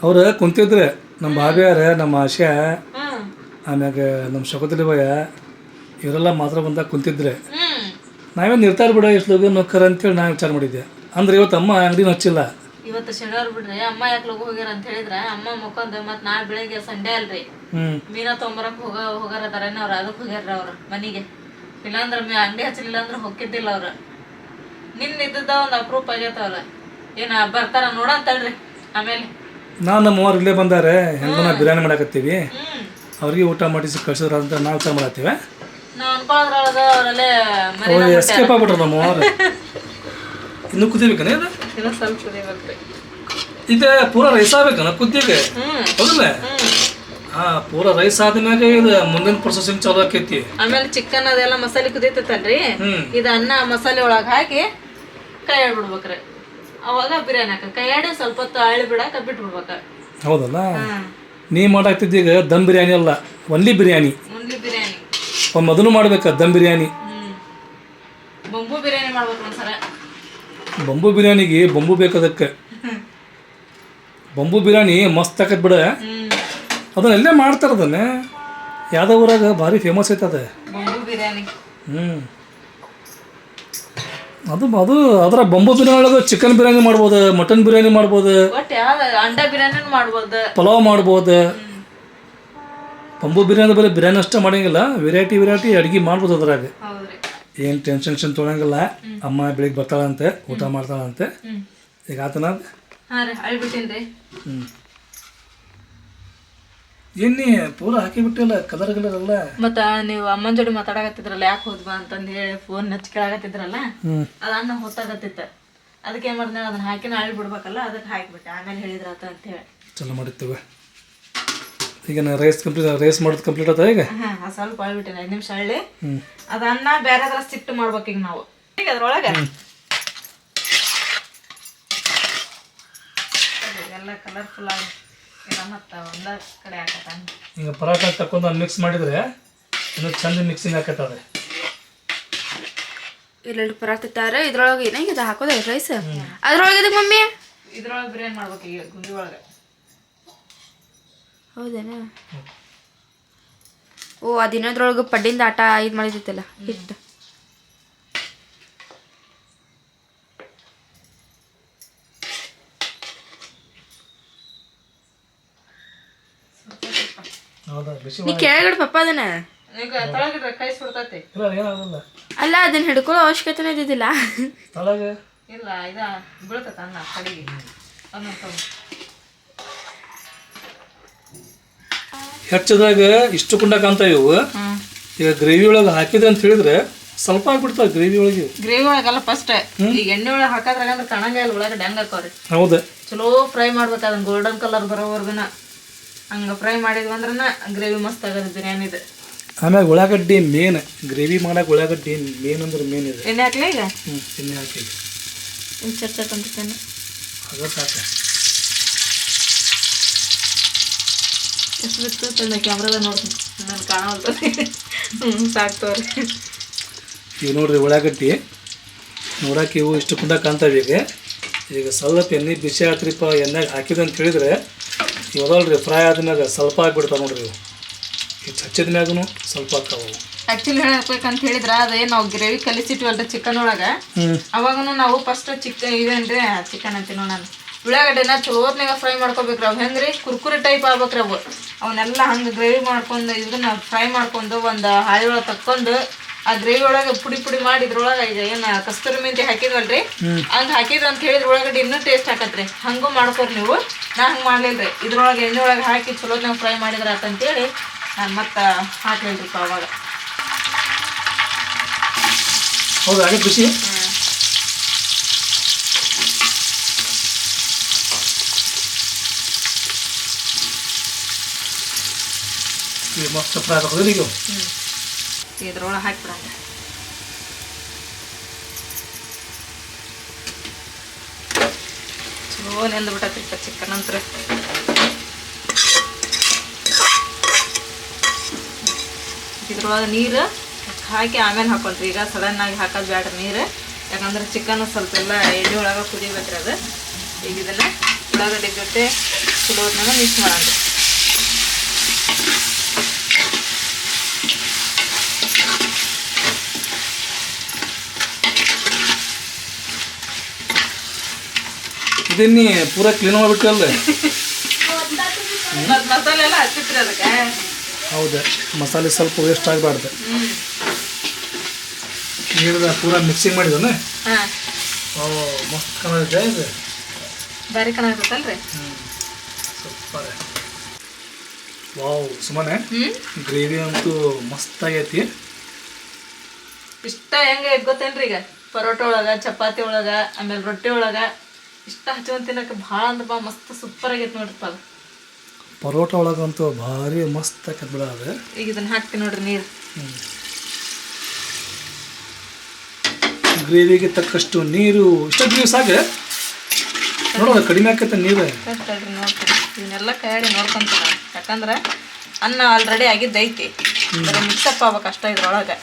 ಅವ್ರ ಕುಂತಿದ್ರೆ ನಮ್ಮ ಬಾಬಿಯಾರ ನಮ್ಮ ಆಶಾ ಆಮ್ಯಾಗ ನಮ್ಮ ಶಕುತಲಿ ಭಯ ಇವರೆಲ್ಲ ಮಾತ್ರ ಬಂದಾಗ ಕುಂತಿದ್ರೆ. ನಾವೇನು ಇರ್ತಾರ ಬಿಡ ಎಷ್ಟು ಲಗು ನೊಕ್ಕರ ಅಂತೇಳಿ ನಾನು ವಿಚಾರ ಮಾಡಿದ್ದೆ. ಅಂದ್ರೆ ಇವತ್ತು ಅಮ್ಮ ಅಂಗಡಿನ ಹಚ್ಚಿಲ್ಲ. ಇವತ್ತು ಶನಿವಾರ ಬಿಡ್ರಿ ಅಮ್ಮ ಯಾಕೆ ಲಗು ಹೋಗ್ಯಾರ ಅಂತ ಹೇಳಿದ್ರ ಅಮ್ಮ ಮುಖಂದ ಮತ್ ನಾಳೆ ಬೆಳಿಗ್ಗೆ ಸಂಡೇ ಅಲ್ರಿ. ಮೀನಾ ತೊಂಬರಕ್ ಹೋಗ ಹೋಗಾರ ಅದಾರೇನ ಅವ್ರ ಅದಕ್ಕೆ ಹೋಗ್ಯಾರ ಅವ್ರ ಮನಿಗೆ. ಇಲ್ಲಾಂದ್ರ ಮೇ ಅಂಗಡಿ ಹಚ್ಚಲಿಲ್ಲ ಅಂದ್ರೆ ಹೊಕ್ಕಿದ್ದಿಲ್ಲ ಅವ್ರ. ನಿನ್ನ ಇದ್ದದ ಒಂದು ಅಪ್ರೂಪ್ ಅವ್ರ. ಏನ ಬರ್ತಾರ ನೋಡಂತಳ್ರಿ ಆಮೇಲೆ. ನಾನು ನಮ್ಮ ಅವ್ರು ಇಲ್ಲೇ ಬಂದಾರೆ ಹೆಂಗನ ನಾವು ಬಿರಿಯಾನಿ ಮಾಡಾಕತ್ತೀವಿ. ಅವ್ರಿಗೆ ಊಟ ಮಾಡಿಸಿ ಕಳ್ಸಿದ್ರ ಅಂತ ನಾವು ವಿಚಾರ ಮಾಡತ್ತೀವಿ. ನಾವ್ ಅನ್ಕೊಳ್ಳೋದ್ರೊಳಗ ಅವರಲ್ಲೇ ಮರಿ ಎಸ್ಕೇಪ್ ಆಗ್ಬಿಟ್ರು ನಮ್ಮ ಅವ್ರು ಇನ್ನೂ ಕುದಿಬೇಕನೇ ಇದು? ಇನ್ನೂ ಸ್ವಲ್ಪ ಕುದಿಬೇಕ್ರಿ ಇದು ಪೂರ ರೈಸ್ ಆಗ್ಬೇಕನ ಕುದ್ದಿಗೆ ಹೌದಲ್ಲ? ಹಾ ಹಾಂ ಪೂರ ರೈಸ್ ಆದ್ಮ್ಯಾಗ ಇದು ಮುಂದಿನ ಪ್ರೊಸೆಸಿಂಗ್ ಚಾಲು ಆಕೈತಿ. ಆಮೇಲೆ ಚಿಕನ್ ಅದೆಲ್ಲ ಮಸಾಲೆ ಕುದೀತೈತಲ್ರಿ ಹ್ಮ್. ಇದು ಅನ್ನ ಮಸಾಲೆ ಒಳಗೆ ಹಾಕಿ ಕೈ ಬಿಡ್ಬೇಕ್ರಿ ಅವಾಗ ಬಿರಿಯಾನಿ ಹಾಕ ಕೈ ಆಡಿ ಸ್ವಲ್ಪ ಹೊತ್ತು ಅಳಿ ಬಿಡಾಕ ಬಿಟ್ಬಿಡ್ಬೇಕ. ಹೌದಲ್ಲ? ನೀ ನೀ ಮಾಡಾಕ್ತಿದ್ದೀಗ ದಮ್ ಬಿರಿಯಾನಿ ಅಲ್ಲ ಒನ್ಲಿ ಬಿರಿಯಾನಿ. ಮುಂದ್ಲಿ ಬಿರಿಯಾನಿ. ಅದನ್ನು ಮಾಡ್ಬೇಕ ದಮ್ ಬಿರಿಯಾನಿ. ಹ್ಮ್. ಬೊಂಬು ಬಿರಿಯಾನಿ ಮಾಡ್ಬೇಕು ಒಂದ್ಸಲ. ಬಂಬು ಬಿರಿಯಾನಿಗೆ ಬೊಂಬು ಬೇಕು ಅದಕ್ಕೆ ಬಂಬು ಬಿರಿಯಾನಿ ಮಸ್ತ್ ಆಕತ್ ಬಿಡ. ಅದನ್ನೆಲ್ಲೇ ಅದನ್ನ ಎಲ್ಲೇ ಮಾಡ್ತಾರ ಅದನ್ನ ಯಾವ್ದೋ ಊರಾಗ ಭಾರಿ ಫೇಮಸ್ ಐತೆ ಅದು ಬೊಂಬು ಬಿರಿಯಾನಿ. ಹ್ಞೂ ಅದು ಅದು ಅದರ ಬಂಬು ಬಿರಿಯಾನಿ ಒಳಗೆ ಚಿಕನ್ ಬಿರಿಯಾನಿ ಮಾಡ್ಬೋದು ಮಟನ್ ಬಿರಿಯಾನಿ ಮಾಡ್ಬೋದು ಒಟ್ಟು ಯಾವ್ದು ಅಂಡ ಬಿರಿಯಾನಿ ಮಾಡ್ಬೋದು. ಪಲಾವ್ ಮಾಡ್ಬೋದು. ಬಂಬು ಬಿರಿಯಾನಿ ಬರೀ ಬಿರಿಯಾನಿ ಅಷ್ಟೇ ಮಾಡಂಗಿಲ್ಲ ವೆರೈಟಿ ವೆರೈಟಿ ಅಡುಗೆ ಮಾಡ್ಬೋದು ಅದ್ರಾಗ. ಏನು ಟೆನ್ಷನ್ ಟೆನ್ಷನ್ ತೊಗೊಳಂಗಿಲ್ಲ ಅಮ್ಮ ಬೆಳಿಗ್ಗೆ ಬರ್ತಾಳಂತೆ ಊಟ ಮಾಡ್ತಾಳಂತೆ. ಈಗ ಆತನ? ಹ್ಞೂ ಎಣ್ಣೆ ಪೂರ ಹಾಕಿಬಿಟ್ಟಿಲ್ಲ ಕಲರ್ ಕಲರ್ ಎಲ್ಲ. ಮತ್ತ ನೀವು ಅಮ್ಮನ ಜೋಡಿ ಮಾತಾಡಕತ್ತಿದ್ರಲ್ಲ ಯಾಕೆ ಹೋದ್ವಾ ಅಂತಂದು ಹೇಳಿ ಫೋನ್ ಹಚ್ಚಿ ಕೇಳಾಕತ್ತಿದ್ರಲ್ಲ ಅದು ಅನ್ನ ಹೊತ್ತಾಗತ್ತಿತ್ತ ಅದಕ್ಕೆ ಏನ್ ಮಾಡಿದೆ ಅದನ್ನ ಹಾಕಿನ ಆಳಿ ಬಿಡ್ಬೇಕಲ್ಲ ಅದಕ್ಕೆ ಹಾಕಿಬಿಟ್ಟೆ. ಆಮೇಲೆ ಹೇಳಿದ್ರಾತ ಅಂತ ಹೇಳಿ. ಚಲೋ ಮಾಡಿರ್ತೇವೆ ಈಗ ನಾ ರೈಸ್ ಕಂಪ್ಲೀಟ್ ರೈಸ್ ಮಾಡೋದು ಕಂಪ್ಲೀಟ್ ಆಯ್ತಾ ಈಗ? ಹಾ ಆ ಸ್ವಲ್ಪ ಅಳ್ಬಿಟ್ಟೆ ಐದು ನಿಮಿಷ ಅಳ್ಳಿ. ಅದು ಅದ ಅನ್ನ ಬೇರೆ ಅದ್ರ ಸಿಟ್ಟು ಮಾಡ್ಬೇಕು ಈಗ ನಾವು. ಈಗ ಅದ್ರೊಳಗೆ ಎಲ್ಲ ಕಲರ್ಫುಲ್ ಆಗಿ. ಇಲ್ಲ ಮತ್ತೆ ಒಂದ ಕಡೆ ಹಾಕತ್ತಾನ ಈಗ ಪರಾಟ ತಕೊಂಡು ಮಿಕ್ಸ್ ಮಾಡಿದ್ರೆ ಇನ್ನೂ ಚಂದ ಮಿಕ್ಸಿಂಗ್ ಹಾಕತ್ತದ ಇಲ್ಲೆರಡು ಪರಾಕ್ತಿತ್ತಾರ ಇದ್ರೊಳಗೆ ಏನಂಗಿದೆ ಹಾಕೋದೆ ರೈಸ್ ಅದ್ರೊಳಗೆ ಇದಕ್ಕೆ ಮಮ್ಮಿ? ಇದ್ರೊಳಗೆ ಬಿರಿಯಾನಿ ಮಾಡ್ಬೇಕು ಈಗ ಗುಂಡಿ ಒಳಗೆ. ಹೌದೇನ? ಓ ಅದಿನದ್ರೊಳಗೆ ಪಡ್ಡಿಂದ ಆಟ ಇದು ಮಾಡಿದಿತ್ತಲ್ಲ ಹಿಟ್ಟು ಹೌದಾ ಬಿಸಿ ನೀ ಕೆಳಗಡೆ ಪಪ್ಪ ಅದನ್ನ. ಈಗ ಇಲ್ಲ ಏನಾಗಲ್ಲ ಅಲ್ಲ ಅದನ್ನ ಹಿಡ್ಕೊಳ್ಳೋ ಅವಶ್ಯಕತೆನೇ ಇದ್ದಿದ್ದಿಲ್ಲ. ತಳಗ? ಇಲ್ಲ ಇದ ಬೀಳ್ತೈತ ಅನ್ನ ಕಡೆಗೆ. ಹೆಚ್ಚದಾಗ ಇಷ್ಟು ಕುಂಡ ಕಾಣ್ತಾವ ಇವು. ಈಗ ಗ್ರೇವಿ ಒಳಗೆ ಹಾಕಿದೆ ಅಂತ ಹೇಳಿದ್ರೆ ಸ್ವಲ್ಪ ಆಗ್ಬಿಡ್ತಾವ ಗ್ರೇವಿ ಒಳಗೆ. ಗ್ರೇವಿ ಒಳಗಲ್ಲ ಫಸ್ಟ್ ಈಗ ಎಣ್ಣೆ ಒಳಗೆ ಹಾಕಾದ್ರಾಗ ಅಂದ್ರೆ ಕಣಂಗ ಇಲ್ಲ ಒಳಗೆ ಡ್ಯಾಂಗ್ ಹಾಕೋರಿ? ಹೌದು. ಚಲೋ ಫ್ರೈ ಮಾಡ್ಬೇಕು ಅದನ್ನ ಗೋಲ್ಡನ್ ಕಲರ್ ಬರೋವರ್ಗುನ. ಹಂಗ ಫ್ರೈ ಮಾಡಿದ್ವಿ ಅಂದ್ರನ ಗ್ರೇವಿ ಮಸ್ತ್ ಆಗದ ಬಿರಿಯಾನಿದು ಆಮ್ಯಾಗ ಉಳ್ಳಾಗಡ್ಡಿ ಮೇನ್ ಗ್ರೇವಿ ಮಾಡಕ್ಕೆ ಉಳ್ಳಾಗಡ್ಡಿ ಮೇನ್ ಅಂದ್ರೆ ಮೇನ್ ಇದೆ. ಎಣ್ಣೆ ಹಾಕ್ಲಿ ಈಗ? ಹ್ಞೂ ಎಣ್ಣೆ ಹಾಕಿ ಇನ್ನು ಚರ್ಚಕಂತಾನೆ ಅದು ಸಾಕು. ಎಷ್ಟು ಬಿತ್ತು ತಂದ? ಕ್ಯಾಮ್ರಾದ ನೋಡ್ತೀನಿ. ನಾನು ಕಾಣವಲ್ತದೆ ಹ್ಞೂ ಸಾಕು ತೋರಿ ಈಗ ನೋಡ್ರಿ ಉಳ್ಳಾಗಡ್ಡಿ. ನೋಡಕ್ಕೆ ಇವು ಇಷ್ಟು ಕುಂಡ ಕಾಣ್ತಾವೆ ಈಗ. ಈಗ ಸ್ವಲ್ಪ ಎಣ್ಣೆ ಬಿಸಿ ಆತ್ರಿಪ್ಪ ಎಣ್ಣೆಗೆ ಹಾಕಿದೆ ಅಂತ ಹೇಳಿದ್ರೆ ಇವದಲ್ರಿ ಫ್ರೈ ಆದ್ಮ್ಯಾಗ ಸ್ವಲ್ಪ ಆಗ್ಬಿಡ್ತಾವೆ ನೋಡ್ರಿ ಈ ಈಗ ಮ್ಯಾಗೂ ಸ್ವಲ್ಪ ಆಗ್ತಾವೆ ಆಕ್ಚುಲಿ ಆ್ಯಕ್ಚುಲಿ ಹೇಳ್ಬೇಕಂತ ಹೇಳಿದ್ರ ಅದೇ ನಾವು ಗ್ರೇವಿ ಕಲಿಸಿಟ್ವಲ್ರಿ ಚಿಕನ್ ಒಳಗೆ. ಅವಾಗೂ ಅವಾಗನು ನಾವು ಫಸ್ಟ್ ಚಿಕನ್ ಇದೇನ್ರಿ ಚಿಕನ್ ಅಂತ ನಾನು. ಉಳ್ಳಾಗಡ್ಡೆನ ಚಲೋತ್ನಾಗ ಫ್ರೈ ಮಾಡ್ಕೋಬೇಕ್ರಿ ಅವು. ಹೆಂಗ್ರಿ? ಕುರ್ಕುರಿ ಟೈಪ್ ಆಗ್ಬೇಕ್ರಿ ಅವು. ಅವನ್ನೆಲ್ಲ ಹಂಗೆ ಗ್ರೇವಿ ಮಾಡ್ಕೊಂಡು ಇದನ್ನ ಫ್ರೈ ಮಾಡ್ಕೊಂಡು ಒಂದು ಹಾಳಿ ಒಳಗೆ ತಕ್ಕೊಂಡು ಆ ಗ್ರೇವಿ ಒಳಗೆ ಪುಡಿ ಪುಡಿ ಮಾಡಿ ಇದ್ರೊಳಗೆ ಈಗ ಏನು ಕಸ್ತೂರಿ ಮೆಂತಿ ಹಾಕಿದ್ವಲ್ರಿ? ಹಂಗೆ ಹಾಕಿದ್ರು ಅಂತ ಹೇಳಿದ್ರ ಒಳಗಡೆ ಇನ್ನೂ ಟೇಸ್ಟ್ ಹಾಕತ್ರಿ. ಹಂಗೂ ಮಾಡ್ಕೊರಿ ನೀವು. ನಾ ಹಂಗೆ ಮಾಡ್ಲಿಲ್ರಿ. ಇದ್ರೊಳಗೆ ಎಣ್ಣೆ ಒಳಗೆ ಹಾಕಿ ಚಲೋತ್ನಾಗ ಫ್ರೈ ಮಾಡಿದ್ರ ಅಂತೇಳಿ ನಾನು ಮತ್ತೆ ಹಾಕ್ಲಿಲ್ರಿಪ್ಪ ಅವಾಗ. ಹೌದು ಈಗ ಮಸ್ತ್ ಫ್ರೈ ಆಗ್ತದೆ ಹ್ಞೂ ಇದ್ರೊಳಗೆ ಹಾಕಿಬಿಡೋಣ ಚಲೋ ನೆಂದು ಬಿಟ್ಟೈತ್ರಿಪ್ಪ ಚಿಕನ್ ಅಂತ ಇದ್ರೊಳಗೆ ನೀರು ಹಾಕಿ ಆಮೇಲೆ ಹಾಕೊಳ್ರಿ. ಈಗ ಸಡನ್ನಾಗಿ ಹಾಕೋದು ಬ್ಯಾಡ ನೀರು. ಯಾಕಂದ್ರೆ ಚಿಕನ್ ಸ್ವಲ್ಪ ಎಲ್ಲ ಎಣ್ಣೆ ಒಳಗೆ ಕುದಿಬೇಕ್ರಿ ಅದು. ಈಗ ಇದನ್ನು ಉಳ್ಳಾಗಡ್ಡಿ ಜೊತೆ ಚಲೋ ಮಿಕ್ಸ್ ಮಾಡೋಣ ಇದನ್ನಿ ಪೂರ ಕ್ಲೀನ್ ಮಾಡಿಬಿಟ್ಟಲ್ಲ ಹೌದ ಮಸಾಲೆ ಸ್ವಲ್ಪ ವೇಸ್ಟ್ ಆಗಬಾರ್ದು. ನೀರದ ಪೂರ ಮಿಕ್ಸಿಂಗ್ ಮಾಡಿದನ ಓ ಮಸ್ತ್ ಕಾಣಿದೆ ಇದು? ಬಾರಿ ಸೂಪರ್. ವಾವ್ ಸುಮ್ಮನೆ ಗ್ರೇವಿ ಅಂತೂ ಮಸ್ತ್ ಆಗೈತಿ. ಇಷ್ಟ ಹೆಂಗೆ ಗೊತ್ತೇನ್ರಿ ಈಗ? ಪರೋಟ ಒಳಗ ಚಪಾತಿ ಒಳಗ ಆಮೇಲೆ ರೊಟ್ಟಿ ಒಳಗ. ಇಷ್ಟ ಹಚ್ಕೊಂಡು ತಿನ್ನಕ್ಕೆ ಭಾಳ ಅಂದ್ರೆ ಭಾಳ ಮಸ್ತ್ ಸೂಪರ್ ಆಗೈತೆ ನೋಡ್ರಿಪ್ಪ ಅದು ಪರೋಟ ಒಳಗಂತೂ ಭಾರಿ ಮಸ್ತ್ ಆಕತ್ ಬಿಡ ಅದು. ಈಗ ಇದನ್ನ ಹಾಕ್ತೀನಿ ನೋಡ್ರಿ ನೀರು. ಗ್ರೇವಿಗೆ ತಕ್ಕಷ್ಟು ನೀರು. ಇಷ್ಟ ಗ್ರೇವಿ ಸಾಕ ನೋಡೋಣ ಕಡಿಮೆ ಆಕೈತೆ ನೀರು. ಕಷ್ಟಲ್ರಿ ನೋಡ್ತೀನಿ. ಇವನ್ನೆಲ್ಲ ಕೈಯಾಡಿ ನೋಡ್ಕೊಂತೀನಿ ನಾನು. ಯಾಕಂದ್ರೆ ಅನ್ನ ಆಲ್ರೆಡಿ ಆಗಿದ್ದೈತಿ ಮಿಕ್ಸಪ್ ಆಗ್ಬೇಕು ಅಷ್ಟ ಇದ್ರೊಳಗೆ.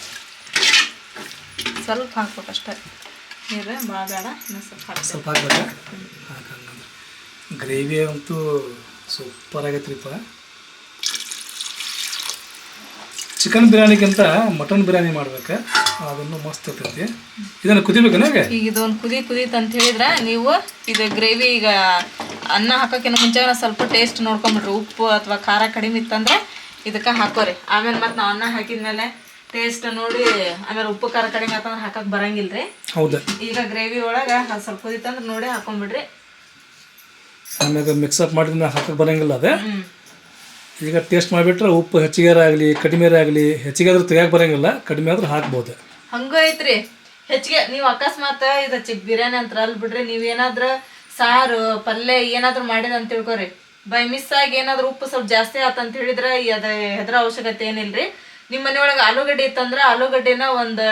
ಸ್ವಲ್ಪ ಹಾಕ್ಬೇಕು ಅಷ್ಟೇ. ನೀರು ಭಾಳ ಬೇಡ ಇನ್ನೂ ಸ್ವಲ್ಪ ಸ್ವಲ್ಪ ಗ್ರೇವಿ ಅಂತೂ ಸೂಪರ್ ಆಗೈತ್ರಿಪ್ಪ. ಚಿಕನ್ ಬಿರಿಯಾನಿಗಿಂತ ಮಟನ್ ಬಿರಿಯಾನಿ ಮಾಡ್ಬೇಕು. ಅದನ್ನು ಮಸ್ತ್ ಇರ್ತೈತಿ. ಇದನ್ನು ಕುದಿಬೇಕು ಈಗ ಈಗ ಇದೊಂದು ಕುದಿ ಕುದೀತು ಅಂತ ಹೇಳಿದ್ರೆ ನೀವು ಇದು ಗ್ರೇವಿ ಈಗ ಅನ್ನ ಹಾಕೋಕ್ಕಿಂತ ಮುಂಚೆ ಸ್ವಲ್ಪ ಟೇಸ್ಟ್ ನೋಡ್ಕೊಂಬಿಟ್ರಿ ಉಪ್ಪು ಅಥವಾ ಖಾರ ಕಡಿಮೆ ಇತ್ತಂದ್ರೆ ಇದಕ್ಕೆ ಹಾಕೋರಿ. ಆಮೇಲೆ ಮತ್ತು ನಾವು ಅನ್ನ ಹಾಕಿದ್ಮೇಲೆ ಟೇಸ್ಟ್ ನೋಡಿ ಆಮೇಲೆ ಉಪ್ಪು ಖಾರ ಕಡಿಮೆ ಆತಂದ್ರೆ ಹಾಕಕ್ಕೆ ಬರಂಗಿಲ್ರಿ. ಹೌದು. ಈಗ ಗ್ರೇವಿ ಒಳಗೆ ಸ್ವಲ್ಪ ಕುದಿತಂದ್ರೆ ನೋಡಿ ಹಾಕೊಂಡ್ಬಿಡ್ರಿ ಮಿಕ್ಸ್ ಮಿಕ್ಸಪ್ ಮಾಡಿದ್ರೆ ಹಾಕಕ್ಕೆ ಬರಂಗಿಲ್ಲ ಅದೇ? ಈಗ ಟೇಸ್ಟ್ ಮಾಡಿಬಿಟ್ರೆ ಉಪ್ಪು ಹೆಚ್ಚಿಗೆ ಆಗಲಿ ಕಡಿಮೆ ಆಗಲಿ ಹೆಚ್ಚಿಗೆ ಆದ್ರೂ ತೆಗಿಯಕ್ಕೆ ಬರಂಗಿಲ್ಲ ಕಡಿಮೆ ಆದ್ರೂ ಹಾಕ್ಬೋದು. ಹಂಗೂ ಐತ್ರಿ. ಹೆಚ್ಚಿಗೆ ನೀವು ಅಕಸ್ಮಾತ್ ಇದು ಚಿಕ್ಕ ಬಿರಿಯಾನಿ ಅಂತ ಅಲ್ ಬಿಡ್ರಿ ನೀವೇನಾದ್ರೂ ಸಾರು ಪಲ್ಯ ಏನಾದ್ರೂ ಮಾಡಿದ ಅಂತ ತಿಳ್ಕೊರಿ. ಬೈ ಮಿಸ್ ಆಗಿ ಏನಾದ್ರೂ ಉಪ್ಪು ಸ್ವಲ್ಪ ಜಾಸ್ತಿ ಆತಂತ ಹೇಳಿದ್ರೆ ಅದ ಹೆದ್ರ ಅವಶ್ಯಕತೆ ಏನಿಲ್ರಿ. ನಿಮ್ಮ ಮನೆಯೊಳಗೆ ಆಲೂಗಡ್ಡೆ ಇತ್ತಂದ್ರೆ ಆಲೂಗಡ್ಡೆನ ಒಂದು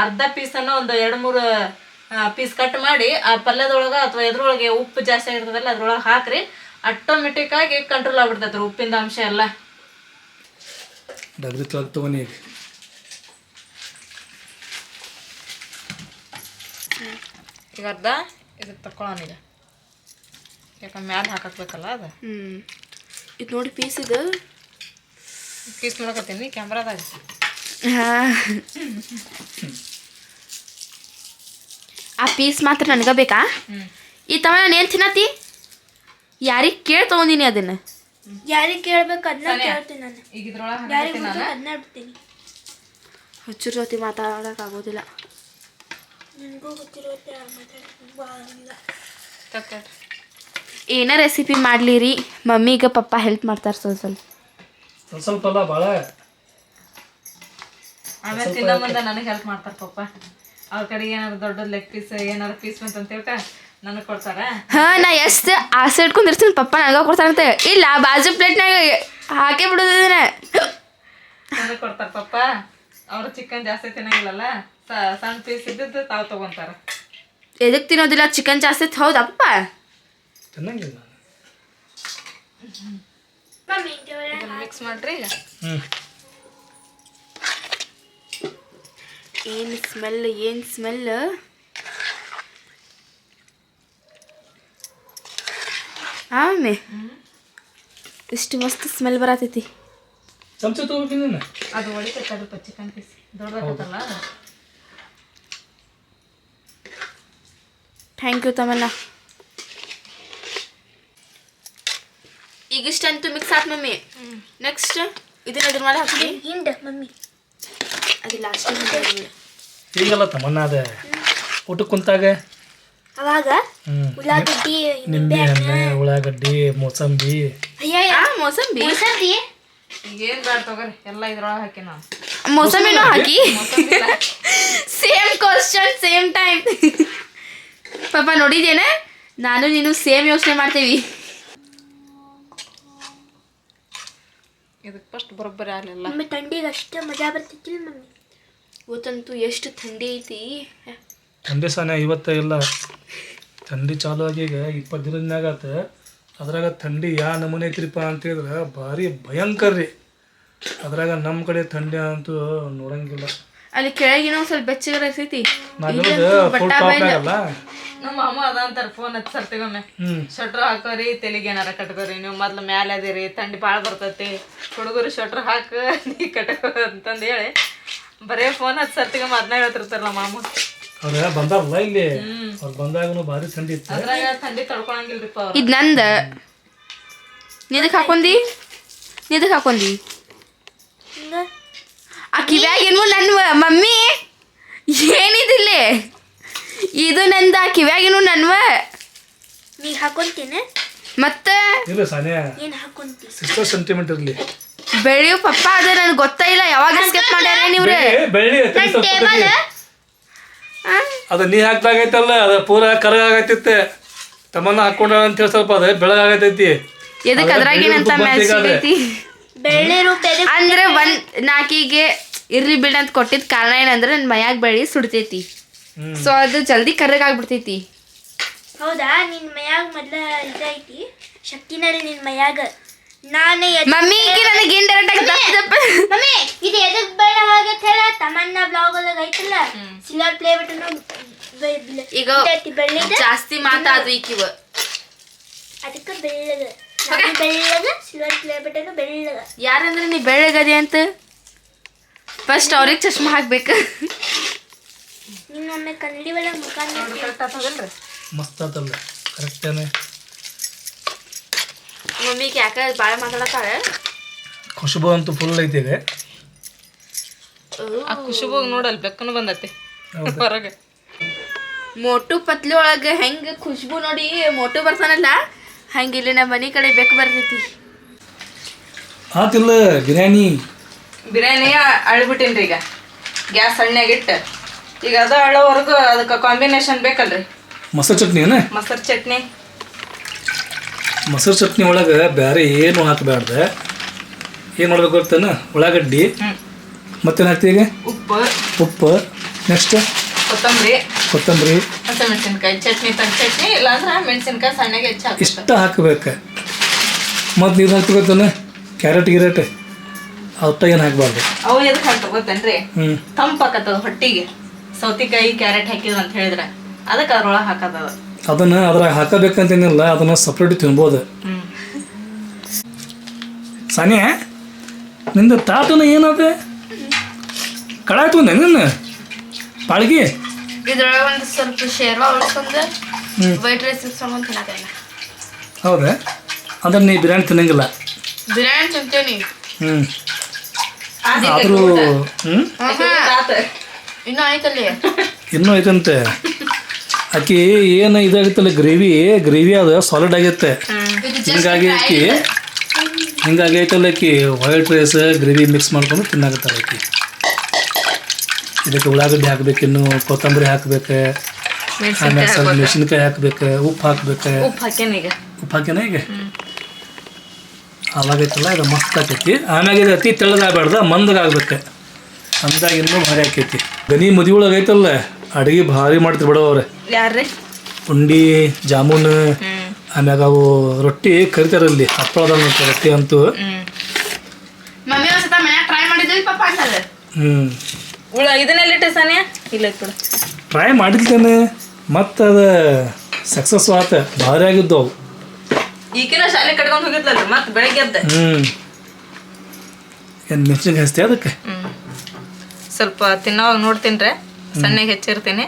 ಅರ್ಧ ಪೀಸನ್ನು ಒಂದು ಎರಡು ಮೂರು ಪೀಸ್ ಕಟ್ ಮಾಡಿ ಆ ಪಲ್ಯದೊಳಗೆ ಅಥವಾ ಎದ್ರೊಳಗೆ ಉಪ್ಪು ಜಾಸ್ತಿ ಆಗಿರ್ತದಲ್ಲ ಅದ್ರೊಳಗೆ ಹಾಕ್ರಿ. ಆಟೋಮೆಟಿಕ್ ಆಗಿ ಕಂಟ್ರೋಲ್ ಆಗ್ಬಿಡ್ತೈತ್ರಿ ಉಪ್ಪಿನ ಅಂಶ ಎಲ್ಲ. ಈಗ ಅರ್ಧ ಇದಕ್ಕೆ ತಗೊಳ್ಳೋಣ ಈಗ. ಯಾಕಂದ್ರೆ ಮ್ಯಾಲೆ ಹಾಕಕ್ಬೇಕಲ್ಲ ಅದು. ಹ್ಞೂ ಇದು ನೋಡಿ ಪೀಸ್ ಇದು. ಪೀಸ್ ನೋಡಕತ್ತೀನಿ ಕ್ಯಾಮ್ರಾದಾಗ ಹಾಂ ಆ ಪೀಸ್ ಮಾತ್ರ ನನಗೆ ಬೇಕಾ? ಈ ತವ ನಾನು ಏನು ತಿನ್ನತಿ? ಯಾರಿಗೆ ಕೇಳಿ ತೊಗೊಂಡಿನಿ ಅದನ್ನು? ಯಾರಿಗೆ ಕೇಳ್ಬೇಕು ಅದನ್ನ ಕೇಳ್ತೀನಿ ನಾನು. ಈಗ ಇದ್ರೊಳಗೆ ಯಾರಿಗೆ ನಾನು? ಅದನ್ನ ಬಿಡ್ತೀನಿ. ಹುಚ್ಚರ ಜೊತೆ ಮಾತಾಡೋಕ್ಕಾಗೋದಿಲ್ಲ ನನಗೂ. ಏನೇ ರೆಸಿಪಿ ಮಾಡ್ಲಿರಿ? ಮಮ್ಮಿಗೆ ಪಪ್ಪ ಹೆಲ್ಪ್ ಮಾಡ್ತಾರೆ ಸ್ವಲ್ಪ ಸ್ವಲ್ಪ. ಸ್ವಲ್ಪ ಸ್ವಲ್ಪ ಅಲ್ಲ ಭಾಳ ಆಮೇಲೆ ತಿನ್ನೋ ಮುಂದೆ ನನಗೆ ಹೆಲ್ಪ್ ಮಾಡ್ತಾರೆ ಪಪ್ಪ ಅವ್ರ ಕಡೆಗೆ ಏನಾದ್ರು ದೊಡ್ಡ ಲೆಗ್ ಪೀಸ್ ಏನಾದ್ರು ಪೀಸ್ ಅಂತ ಹೇಳ್ಕ ನನಗೆ ಕೊಡ್ತಾರ? ಹಾ ನಾ ಎಷ್ಟು ಆಸೆ ಇಟ್ಕೊಂಡಿರ್ತೀನಿ ಪಪ್ಪ ನನಗೆ ಕೊಡ್ತಾರಂತೆ ಇಲ್ಲ ಬಾಜು ಪ್ಲೇಟ್ನಾಗ ಹಾಕಿ ಬಿಡೋದಿದ್ರೆ ನನಗೆ ಕೊಡ್ತಾರೆ ಪಪ್ಪ ಅವರು ಚಿಕನ್ ಜಾಸ್ತಿ ತಿನ್ನಂಗಿಲ್ಲಲ್ಲ. ಸ- ಸಣ್ಣ ಪೀಸ್ ಇದ್ದದ್ದು ತಾವು ತಗೊಂತಾರ. ಎದಕ್ಕೆ ತಿನ್ನೋದಿಲ್ಲ? ಚಿಕನ್ ಜಾಸ್ತಿ ಹೌದಪ್ಪ ತಿನ್ನಂಗಿಲ್ಲ. ಮಿಕ್ಸ್ ಮಾಡ್ರಿ ಈಗ ಏನು ಸ್ಮೆಲ್ ಏನು ಸ್ಮೆಲ್ ಆಮೆ ಇಷ್ಟು ಮಸ್ತ್ ಸ್ಮೆಲ್ ಬರತೈತಿ. ಚಮಚ ತೊಗೋಬೇಕು ನೀನು? ಅದು ಹೊಡಿತೈತಲ್ಪ ಚಿಕನ್ ಪೀಸ್ ದೊಡ್ಡದಾಗತ್ತಲ್ಲ ಥ್ಯಾಂಕ್ ಯು ತಮಲ್ಲ ಈಗ ಇಷ್ಟಂತೂ ಮಿಕ್ಸ್ ಆತ್ ಮಮ್ಮಿ. ನೆಕ್ಸ್ಟ್ ಇದನ್ನ ಇದ್ರ ಮೇಲೆ ಹಾಕಿ ಹಿಂಡ ಮಮ್ಮಿ. ಅದು ಲಾಸ್ಟ್ ಈಗಲ್ಲ ತಮ್ಮನ್ನ ಅದ. ಊಟಕ್ಕೆ ಕುಂತಾಗ? ಅವಾಗ ಉಳ್ಳಾಗಡ್ಡಿ ನಿಂಬೆ ಹಣ್ಣು ಉಳ್ಳಾಗಡ್ಡಿ ಮೂಸಂಬಿ. ಅಯ್ಯ ಆ ಮೋಸಂಬಿ? ಏನ್ ಈಗ ಏನು ಬೇಡ ತಗೋರಿ ಎಲ್ಲ ಇದ್ರೊಳಗೆ ಹಾಕಿ ನಾನು. ಮೋಸಂಬಿನೂ ಹಾಕಿ? ಸೇಮ್ ಕ್ವಶನ್ ಸೇಮ್ ಟೈಮ್ ಪಾಪ ನೋಡಿದೇನೆ ನಾನು ನೀನು ಸೇಮ್ ಯೋಚನೆ ಮಾಡ್ತೀವಿ. ಇದಕ್ಕೆ ಫಸ್ಟ್ ಬರೋಬ್ಬರಿ ಆಗಲಿಲ್ಲ. ಮಮ್ಮಿ ತಂಡಿಗೆ ಅಷ್ಟೇ ಮಜಾ ಬರ್ತಿತ್ತಿಲ್ಲ ಮಮ್ಮಿ ಇವತ್ತಂತೂ ಎಷ್ಟು ಥಂಡಿ ಐತಿ. ಥಂಡಿ ಸಾನೆ ಇವತ್ತ ಇಲ್ಲ. ಥಂಡಿ ಚಾಲು ಆಗಿ ಈಗ ಇಪ್ಪತ್ತು ದಿನದಾಗ ಆತ. ಅದ್ರಾಗ ಥಂಡಿ ಯಾ ನಮೂನೆ ಐತ್ರಿಪ್ಪ ಅಂತ ಹೇಳಿದ್ರೆ ಭಾರಿ ಭಯಂಕರ ರೀ. ಅದ್ರಾಗ ನಮ್ಮ ಕಡೆ ಥಂಡಿ ಅಂತೂ ನೋಡಂಗಿಲ್ಲ. ಅಲ್ಲಿ ಕೆಳಗಿನ ಒಂದ್ ಸ್ವಲ್ಪ ಬೆಚ್ಚಗರ ಇರ್ತೈತಿ ನಾನು ಫುಲ್ ಟಾಪ್ ಆಗಲ್ಲ ನಮ್ಮ ಅಮ್ಮ ಅದ ಅಂತಾರೆ ಫೋನ್ ಹಚ್ಚಿ ಸರ್ತಿಗೊಮ್ಮೆ ಶಟ್ರ್ ಹಾಕೋರಿ ತಲೆಗೆ ಏನಾರ ಕಟ್ಕೋರಿ ನೀವು ಮೊದ್ಲು ಮ್ಯಾಲೆ ಅದಿರಿ ಥಂಡಿ ಭಾಳ ಬರ್ತೈತಿ. ಹುಡುಗರು ಶಟ್ರ್ ಹಾಕ ನೀ ಕಟ್ಕೋ ಅಂತಂದು ಹೇಳಿ. ಬರೇ ಫೋನ್ ಹಚ್ಚಿ ಸರ್ತಿಗೊಮ್ಮೆ ಅದನ್ನ ಹೇಳ್ತಿರ್ತಾರ ನಮ್ಮ ಅಮ್ಮ ಅವ್ರ ಬಂದಾರಲ್ಲ ಇಲ್ಲಿ? ಅವ್ರು ಬಂದಾಗನು ಭಾರಿ ಥಂಡಿ ಇತ್ತು. ಅದ್ರಾಗ ಥಂಡಿ ತಡ್ಕೊಳಂಗಿಲ್ರಿಪ್ಪ ಅವ್ರು. ಇದ್ ನಂದ? ನಿದಕ್ ಹಾಕೊಂಡಿ ನಿದಕ್ಕೆ ಹಾಕೊಂಡಿ ಆ ಕಿವ್ಯಾಗ ಏನು ನನ್ನ ಮಮ್ಮಿ? ಏನಿದಿಲ್ಲ? ಇದು ನಂದ ಕಿವ್ಯಾಗಿನೂ ನನ್ವ. ನೀ ಹಾಕೊಂತೀನಿ. ಮತ್ತೆ? ಇಲ್ಲ ಸಾನೆ ಏನ್ ಹಾಕೊಂತಿ? ಸಿಸ್ಟರ್ ಸೆಂಟಿಮೆಂಟ್ ಇರ್ಲಿ. ಬೆಳೆಯೋ ಪಪ್ಪ ಅದ ನನ್ಗೆ ಗೊತ್ತೇ ಇಲ್ಲ ಯಾವಾಗ ಸ್ಕೆಪ್ ಮಾಡ್ಯಾರ ನೀವ್ರೆ? ಬೆಳ್ಳಿ ತಡಿ. ಅದು ನೀ ಹಾಕ್ದಾಗೈತಲ್ಲ ಅದು ಪೂರ ಕರಗಾಗೈತಿತ್ತೆ ತಮ್ಮನ್ನ ಹಾಕೊಂಡ ಅಂತ ಹೇಳಿ ಸ್ವಲ್ಪ ಅದು ಬೆಳಗಾಗತೈತಿ ಎದಕ್ ಅದ್ರಾಗಿನ ಏನಂತ ಮ್ಯಾಚ್ ಸಿಗೈತಿ ಬೆಳ್ಳಿ ರೂಪ ಅಂದ್ರೆ ಒಂದ್ ನಾಕಿಗೆ ಇರ್ಲಿ ಬಿಡ್ ಅಂತ ಕೊಟ್ಟಿದ್ ಕಾರಣ ಏನಂದ್ರೆ ನನ್ನ ಮೈಯಾಗ ಬೆಳಿ ಸುಡ್ತೈತಿ. ಸೊ ಅದು ಜಲ್ದಿ ಕರ್ರಗಾಗ್ಬಿಡ್ತೈತಿ ಹೌದಾ? ನಿನ್ ಮೈಯಾಗ ಮೊದ್ಲ ಇದೈತಿ ಶಕ್ತಿನಲ್ಲಿ ನಿನ್ ಮೈಯಾಗ. ನಾನು ಮಮ್ಮಿ ಈಗ ನನಗೆ ಏನ್ ಡೈರೆಕ್ಟ್ ಆಗಿ ದಪ್ಪ ದಪ್ಪ ಮಮ್ಮಿ ಇದು ಎದಕ್ ಬೇಡ ಹಾಗೆ ಹೇಳ. ತಮನ್ನ ಬ್ಲಾಗ್ ಒಳಗೆ ಐತಲ್ಲ? ಸಿಲ್ವರ್ ಪ್ಲೇ ಬಟನ್ ಈಗ ಬೆಳ್ಳಿದ. ಜಾಸ್ತಿ ಮಾತಾದ್ವು ಈಕಿವ. ಅದಕ್ಕೆ ಬೆಳ್ಳಗ. ನಾನು ಬೆಳ್ಳಗ ಸಿಲ್ವರ್ ಪ್ಲೇ ಬಟನ್ ಬೆಳ್ಳಗ. ಯಾರಂದ್ರೆ ನೀ ಬೆಳ್ಳಗದಿ ಅಂತ? ಫಸ್ಟ್ ಅವ್ರಿಗೆ ಚಶ್ಮಾ ಹಾಕ್ಬೇಕು. ನಿನ್ನೊಮ್ಮೆ ಕನ್ನಡಿ ಒಳಗೆ ಮುಖ ನೋಡಿ ಕರೆಕ್ಟ್ ಆಗ್ತದಲ್ರಿ? ಮಸ್ತ್ ಆತಲ್ಲ ಕರೆಕ್ಟೇನೆ ಮಮ್ಮಿಗೆ ಯಾಕೆ ಭಾಳ ಮಾತಾಡತ್ತಾಳೆ? ಖುಷಬು ಅಂತೂ ಫುಲ್ ಐತಿ ಇದೆ ಆ ಖುಷಿಬೋಗ್ ನೋಡಲ್ ಬೆಕ್ಕನು ಬಂದತಿ. ಹೌದು. ಹೊರಗೆ. ಮೋಟು ಪತ್ಲಿ ಒಳಗೆ ಹೆಂಗೆ ಖುಷ್ಬು ನೋಡಿ ಮೋಟು ಬರ್ತಾನಲ್ಲ ಹಂಗೆ ಇಲ್ಲಿ ನಮ್ಮ ಮನೆ ಕಡೆ ಬೆಕ್ಕು ಬರ್ತೈತಿ. ಆತಿಲ್ಲ ಬಿರಿಯಾನಿ. ಬಿರಿಯಾನಿ ಅಳ್ಬಿಟ್ಟಿನ್ರಿ ಈಗ. ಗ್ಯಾಸ್ ಸಣ್ಣಗಿಟ್ಟು ಈಗ ಅದು ಅಳೋವರೆಗೂ ಅದಕ್ಕೆ ಕಾಂಬಿನೇಷನ್ ಬೇಕಲ್ರಿ. ಮೊಸರು ಚಟ್ನಿ ಏನ? ಮೊಸರು ಚಟ್ನಿ. ಮೊಸರು ಚಟ್ನಿ ಒಳಗೆ ಬೇರೆ ಏನು ಹಾಕಬಾರ್ದೆ ಏನು ಮಾಡ್ಬೇಕು ಗೊತ್ತೇನ? ಉಳ್ಳಾಗಡ್ಡಿ. ಮತ್ತೇನು ಹಾಕ್ತೀವಿ ಈಗ? ಉಪ್ಪು. ಉಪ್ಪು. ನೆಕ್ಸ್ಟ್ ಕೊತ್ತಂಬರಿ. ಕೊತ್ತಂಬರಿ. ಹಸಿಮೆಣಸಿನ್ಕಾಯಿ ಚಟ್ನಿ ತಂದು ಚಟ್ನಿ ಇಲ್ಲಾಂದ್ರೆ ಮೆಣಸಿನ್ಕಾಯಿ ಸಣ್ಣಗೆ ಹೆಚ್ಚು ಹಾಕಿ ಇಷ್ಟ ಹಾಕಬೇಕು. ಮತ್ತು ನೀರು ಹಾಕ್ತೀವಿ ಗೊತ್ತೇನ? ಕ್ಯಾರೆಟ್ ಗಿರೆಟ್. ಅವತ್ತ ಏನು ಹಾಕಬಾರ್ದು? ಅವು ಎದಕ್ಕೆ ಹಾಕ್ತಾರೆ ಗೊತ್ತೇನ್ರಿ? ಹ್ಞೂ ತಂಪಾಕತ್ತದ ಹೊಟ್ಟಿಗೆ. ಸೌತಿಕಾಯಿ ಕ್ಯಾರೆಟ್ ಹಾಕಿದ್ರು ಅಂತ ಹೇಳಿದ್ರೆ ಅದಕ್ಕೆ ಅದ್ರೊಳಗೆ ಹಾಕೋದದ ಅದನ್ನ ಅದ್ರಾಗ ಹಾಕಬೇಕಂತೇನಿಲ್ಲ ಅದನ್ನ ಸಪ್ರೇಟ್ ತಿನ್ಬೋದು. ಸಾನಿಯ ನಿಂದ ತಾತನ ಏನದ? ಕಳಾಯ್ತು ನಿನ್ನ? ಪಾಳ್ಗಿ? ಇದ್ರೊಳಗೆ ಒಂದು ಸ್ವಲ್ಪ ಶೇರ್ವಾ ಉಳಿಸ್ಕೊಂಡು ವೈಟ್ ರೈಸ್ ಇಸ್ಕೊಂಡು ತಿನ್ನೋದಿಲ್ಲ ಹೌದಾ ಅಂದ್ರೆ ನೀ ಬಿರಿಯಾನಿ ತಿನ್ನಂಗಿಲ್ಲ? ಬಿರಿಯಾನಿ ತಿಂತೇನಿ. ಹ್ಞೂ ಆದರೂ. ಹ್ಞೂ. ಇನ್ನೂ ಆಯ್ತಲ್ಲಿ? ಇನ್ನೂ ಐತಂತೆ. ಆಕಿ ಏನು ಇದಾಗುತ್ತಲ್ಲ ಗ್ರೇವಿ? ಗ್ರೇವಿ ಅದು ಸಾಲಿಡ್ ಆಗೈತೆ. ಹಿಂಗಾಗಿ ಅಕ್ಕಿ ಆಕಿ ಹಿಂಗಾಗಿ ಐತಲ್ಲ ಆಕಿ ವೈಟ್ ರೈಸ್ ಗ್ರೇವಿ ಮಿಕ್ಸ್ ಮಾಡ್ಕೊಂಡು ತಿನ್ನಾಕತ್ತಾರ ಆಕಿ. ಇದಕ್ಕೆ ಉಳ್ಳಾಗಡ್ಡಿ ಹಾಕ್ಬೇಕು ಇನ್ನು ಕೊತ್ತಂಬರಿ ಹಾಕ್ಬೇಕು. ಆಮೇಲೆ ಸ್ವಲ್ಪ ಮೆಣಸಿನ್ಕಾಯಿ ಹಾಕ್ಬೇಕು ಉಪ್ಪು ಹಾಕ್ಬೇಕು. ಉಪ್ಪು ಹಾಕ್ಯಾನ ಈಗ? ಉಪ್ಪು ಹಾಕ್ಯಾನ ಈಗ? ಅವಾಗೈತಲ್ಲ ಇದು ಮಸ್ತ್ ಆಕೈತಿ. ಆಮ್ಯಾಗ ಇದು ಅತಿ ತೆಳ್ಳಗಾಗಬಾರ್ದು ಮಂದಗಾಗ್ಬೇಕು. ಅಂದಾಗ ಇನ್ನೂ ಭಾರಿ ಆಕೈತಿ. ಗನಿ ಮದಿ ಒಳಗೆ ಐತಲ್ಲ ಅಡುಗೆ ಭಾರಿ ಮಾಡ್ತಿರ್ ಬಿಡೋ ಯಾರ್ರಿ? ಉಂಡಿ ಜಾಮೂನ್ ಹ್ಮ್. ಆಮ್ಯಾಗ ಅವು ರೊಟ್ಟಿ ಕರಿತಾರಲ್ಲಿ ಹಪ್ಪಳದ ರೊಟ್ಟಿ ಅಂತೂ. ಹ್ಮ್. ಮಮ್ಮಿ ಒಂದ್ಸತ ಮನ್ಯಾಗ ಟ್ರೈ ಮಾಡಿದ್ವಿ ಪಾಪ ಉಳ ಸಾನಿಯಾ? ಇಲ್ಲ ಬಿಡು ಟ್ರೈ ಮಾಡಿರ್ತೇನೆ ಮತ್ತು ಅದು ಸಕ್ಸಸ್ ಆತ ಭಾರಿ ಆಗಿದ್ದು ಅವು ಈಗಿನ ಶಾಲೆ ಕಟ್ಕೊಂಡು ಹೋಗಿದ್ಲಲ್ಲ ಮತ್ತೆ ಬೆಳಗ್ಗೆ ಹ್ಮ್. ಏನು ಮೆಣಸಿನ್ಕಾಯಿ ಹಚ್ತಿ ಅದಕ್ಕೆ? ಹ್ಮ್. ಸ್ವಲ್ಪ ತಿನ್ನೋವಾಗ ನೋಡ್ತೀನ್ರೆ. ಸಣ್ಣಗೆ ಹೆಚ್ಚಿರ್ತೀನಿ.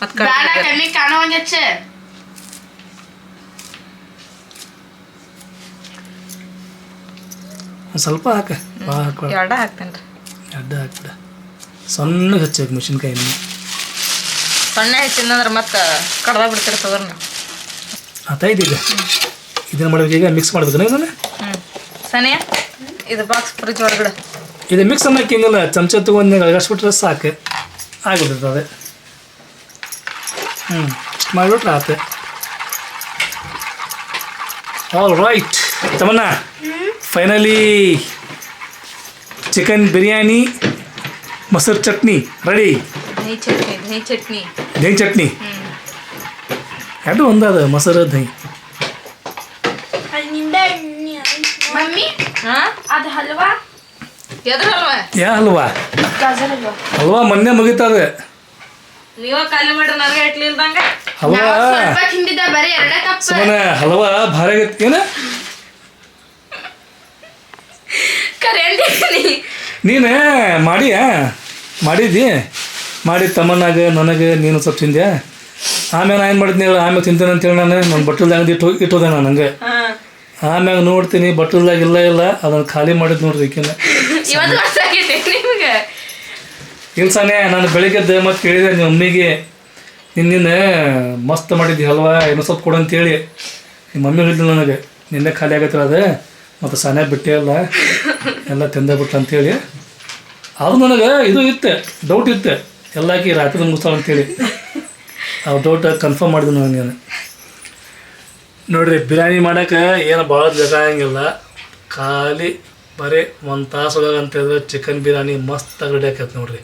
ಮತ್ತೆ ಬೇಡ ಕಡ್ಮೆ ಕಣ್ಣಿಗೆ ಕಾಣೋ ಹಂಗೆ ಹಚ್ಚ. ಒಂದು ಸ್ವಲ್ಪ ಹಾಕ. ಎರಡ ಹಾಕ್ತೇನ್ರಿ. ಅಡ್ಡ ಹಾಕ್ಬಿಡ. ಸಣ್ಣಗೆ ಹಚ್ಚಬೇಕು ಮೆಣಸಿನ್ಕಾಯಿ ಸಣ್ಣ ಹೆಚ್ಚಿದಂದ್ರೆ ಮತ್ತೆ ಕಡ್ದ ಬಿಡ್ತಿರ್ತದರನ ನಾವು. ಆತಾಯ್ತು ಈಗ ಇದನ್ನು ಮಾಡ್ಬೇಕು ಈಗ ಮಿಕ್ಸ್ ಮಾಡ್ಬೇಕು ಇದನ್ನ? ಹ್ಮ್. ಸನಿಯಾ ಇದು ಬಾಕ್ಸ್ ಫ್ರಿಜ್ ಒಳಗಡೆ. ಇದು ಮಿಕ್ಸ್ ಅನ್ನೋಕೆ ಏನಿಲ್ಲ ಚಮಚ ತೊಗೊಂಡು ಅಳಗಾಡ್ಸ್ಬಿಟ್ರೆ ಸಾಕು. ಆಗ್ಬಿಟ್ಟಿರ್ತದೆ ಅದೇ. ಹ್ಞೂ ಇಷ್ಟು ಮಾಡಿಬಿಟ್ರೆ ಆತು. All right Tamanna finally chicken biryani ಮೊಸರು ಚಟ್ನಿ ರೆಡಿ ದಹಿ ಚಟ್ನಿ ದಹಿ ಚಟ್ನಿ. ದਹੀਂ ಚಟ್ನಿ? ಹ್ಮ್. ಎರಡು ಒಂದಾದ ಮೊಸರು ದೈ ಮಮ್ಮಿ ಹಾ? ಅದು ಹಲ್ವಾ? ಯಾ ಹಲ್ವಾ ಹಲ್ವಾ ಹಲ್ವಾ ಮೊನ್ನೆ ಮುಗಿತದ. ಇಟ್ಲಿಲ್ದಂಗ ಹಲ್ವಾ ನಾವು ಸ್ವಲ್ಪ ತಿಂದಿದ್ದ ಬರೀ ಎರಡೇ ಕಪ್. ಸುಮ್ಮನೆ ಹಲ್ವಾ ಭಾರಿ ಆಗೈತಿ ಏನ? ಕರೆ ಅಂತೀನಿ ನೀನು ಮಾಡಿಯಾ? ಮಾಡಿದ್ದಿ? ಮಾಡಿ ತಮ್ಮನಾಗ ನನಗೆ ನೀನು ಸ್ವಲ್ಪ ತಿಂದ್ಯಾ? ಆಮೇಲೆ ನಾ ಏನು ಮಾಡಿದ್ನಿ ಹೇಳು ಆಮೇಲೆ ತಿಂತೇನೆ ಅಂತೇಳಿ ನಾನು ನನ್ನ ಬಟ್ಟಲ್ದಾಗ ಇಟ್ಟು ಇಟ್ಟೋದೆ ನಾನು ಹಂಗೆ. ಹಾ. ಆಮ್ಯಾಗ ನೋಡ್ತೀನಿ ಬಟ್ಟಲ್ದಾಗ ಇಲ್ಲ ಇಲ್ಲ ಅದನ್ನು ಖಾಲಿ ಮಾಡಿದ್ ನೋಡ್ರಿ ಈಕಿನ. ಇವತ್ತು ಗೊತ್ತಾಗೈತೆ ನಿಮ್ಗೆ. ಇಲ್ಲ ಸಾನೆ ನಾನು ಬೆಳಿಗ್ಗೆದ್ದು ಮತ್ತೆ ಕೇಳಿದೆ ನಿಮ್ಮ ಮಮ್ಮಿಗೆ ನಿನ್ನೆ ಮಸ್ತ್ ಮಾಡಿದ್ದಿ ಹಲ್ವಾ ಏನು ಸ್ವಲ್ಪ ಕೊಡು ಅಂತೇಳಿ. ನಿಮ್ಮ ಮಮ್ಮಿ ಹೇಳಿದ್ಲು ನನಗೆ ನಿನ್ನೆ ಖಾಲಿ ಆಗತ್ತಲ್ಲ ಅದು ಮತ್ತು ಸಾನೆ ಬಿಟ್ಟೆ ಅಲ್ಲ ಎಲ್ಲ ತಿಂದೇ ಬಿಟ್ಟು ಅಂತೇಳಿ. ಅದು ನನಗೆ ಇದು ಇತ್ತೆ ಡೌಟ್ ಇತ್ತು ಎಲ್ಲಾಕಿ ರಾತ್ರಿ ಮುಗಿಸ್ತಾಳೆ ಅಂತೇಳಿ. ಆ ಡೌಟ್ ಕನ್ಫರ್ಮ್ ಮಾಡಿದ್ನು ನಾನು ನಾನು. ನೋಡ್ರಿ ಬಿರಿಯಾನಿ ಮಾಡೋಕೆ ಏನು ಭಾಳ ಬೇಕಾಗಂಗಿಲ್ಲ ಖಾಲಿ ಬರೀ ಒಂದು ತಾಸು ಒಳಗೆ ಅಂತ ಹೇಳಿದ್ರೆ ಚಿಕನ್ ಬಿರಿಯಾನಿ ಮಸ್ತ್ ರೆಡಿ ಆಕೈತೆ ನೋಡಿರಿ.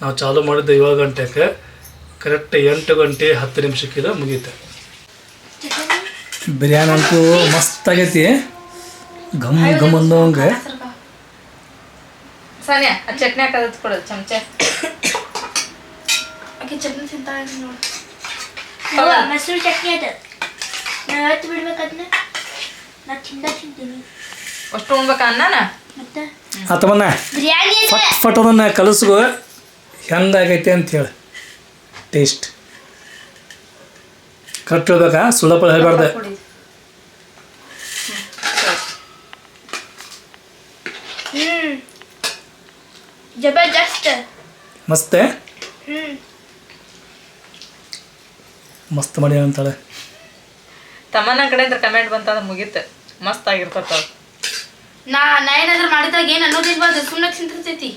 ನಾವು ಚಾಲೂ ಮಾಡಿದ್ದು ಏಳು ಗಂಟೆಗೆ ಕರೆಕ್ಟ್ ಎಂಟು ಗಂಟೆ ಹತ್ತು ನಿಮಿಷಕ್ಕಿದ ಮುಗೀತು. ಬಿರಿಯಾನಿ ಅಂತೂ ಮಸ್ತ್ ಆಗೈತಿ. ಘಮ್ ಘಮ್ ಅಂದವಂಗೆ ಸಾನ್ಯಾ ಆ ಚಟ್ನಿ ಹಾಕೋದು ಚಮಚೆ ಚಮಚ. ಆಕೆ ಚಟ್ನಿ ತಿಂತಾಳೆ ನೋಡಿ. ಅವ್ವ, ಮೊಸರು ಚಟ್ನಿ ಅದ. ನಾ ಬಿಡ್ಬೇಕದ್ನ ನಾ ತಿಂದ ತಿಂತೀನಿ. ಅಷ್ಟು ಉಣ್ಬೇಕ ಅನ್ನಾನ? ಮತ್ತೆ? ಆತವನ್ನ ಫಟ್ ಫಟ್ ಅದನ್ನು ಕಲಸ್ಗೋ ಹೆಂಗಾಗೈತೆ ಅಂತ ಹೇಳಿ. ಟೇಸ್ಟ್. ಕರೆಕ್ಟ್ ಹೇಳ್ಬೇಕಾ? ಸುಳ್ಳಪ್ಪಳ ಹೇಳ್ಬಾರ್ದು. ಕೊಡಿ. ಮಸ್ತೆ? ಮಸ್ತ್ ಮಾಡಿ ಅಂತಾಳೆ. ತಮ್ಮನ ಕಡೆಯಿಂದ ಕಮೆಂಟ್ ಬಂತಂದ್ರೆ ಮುಗೀತು. ಮಸ್ತ್ ಆಗಿರ್ತದ ನಾ ನಾ ಏನಾದ್ರೂ ಮಾಡಿದಾಗ ಏನು ಅನ್ನೋದಿಲ್ವಾ ಅದು ಸುಮ್ಮನೆ ತಿಂತಿರ್ತೈತಿ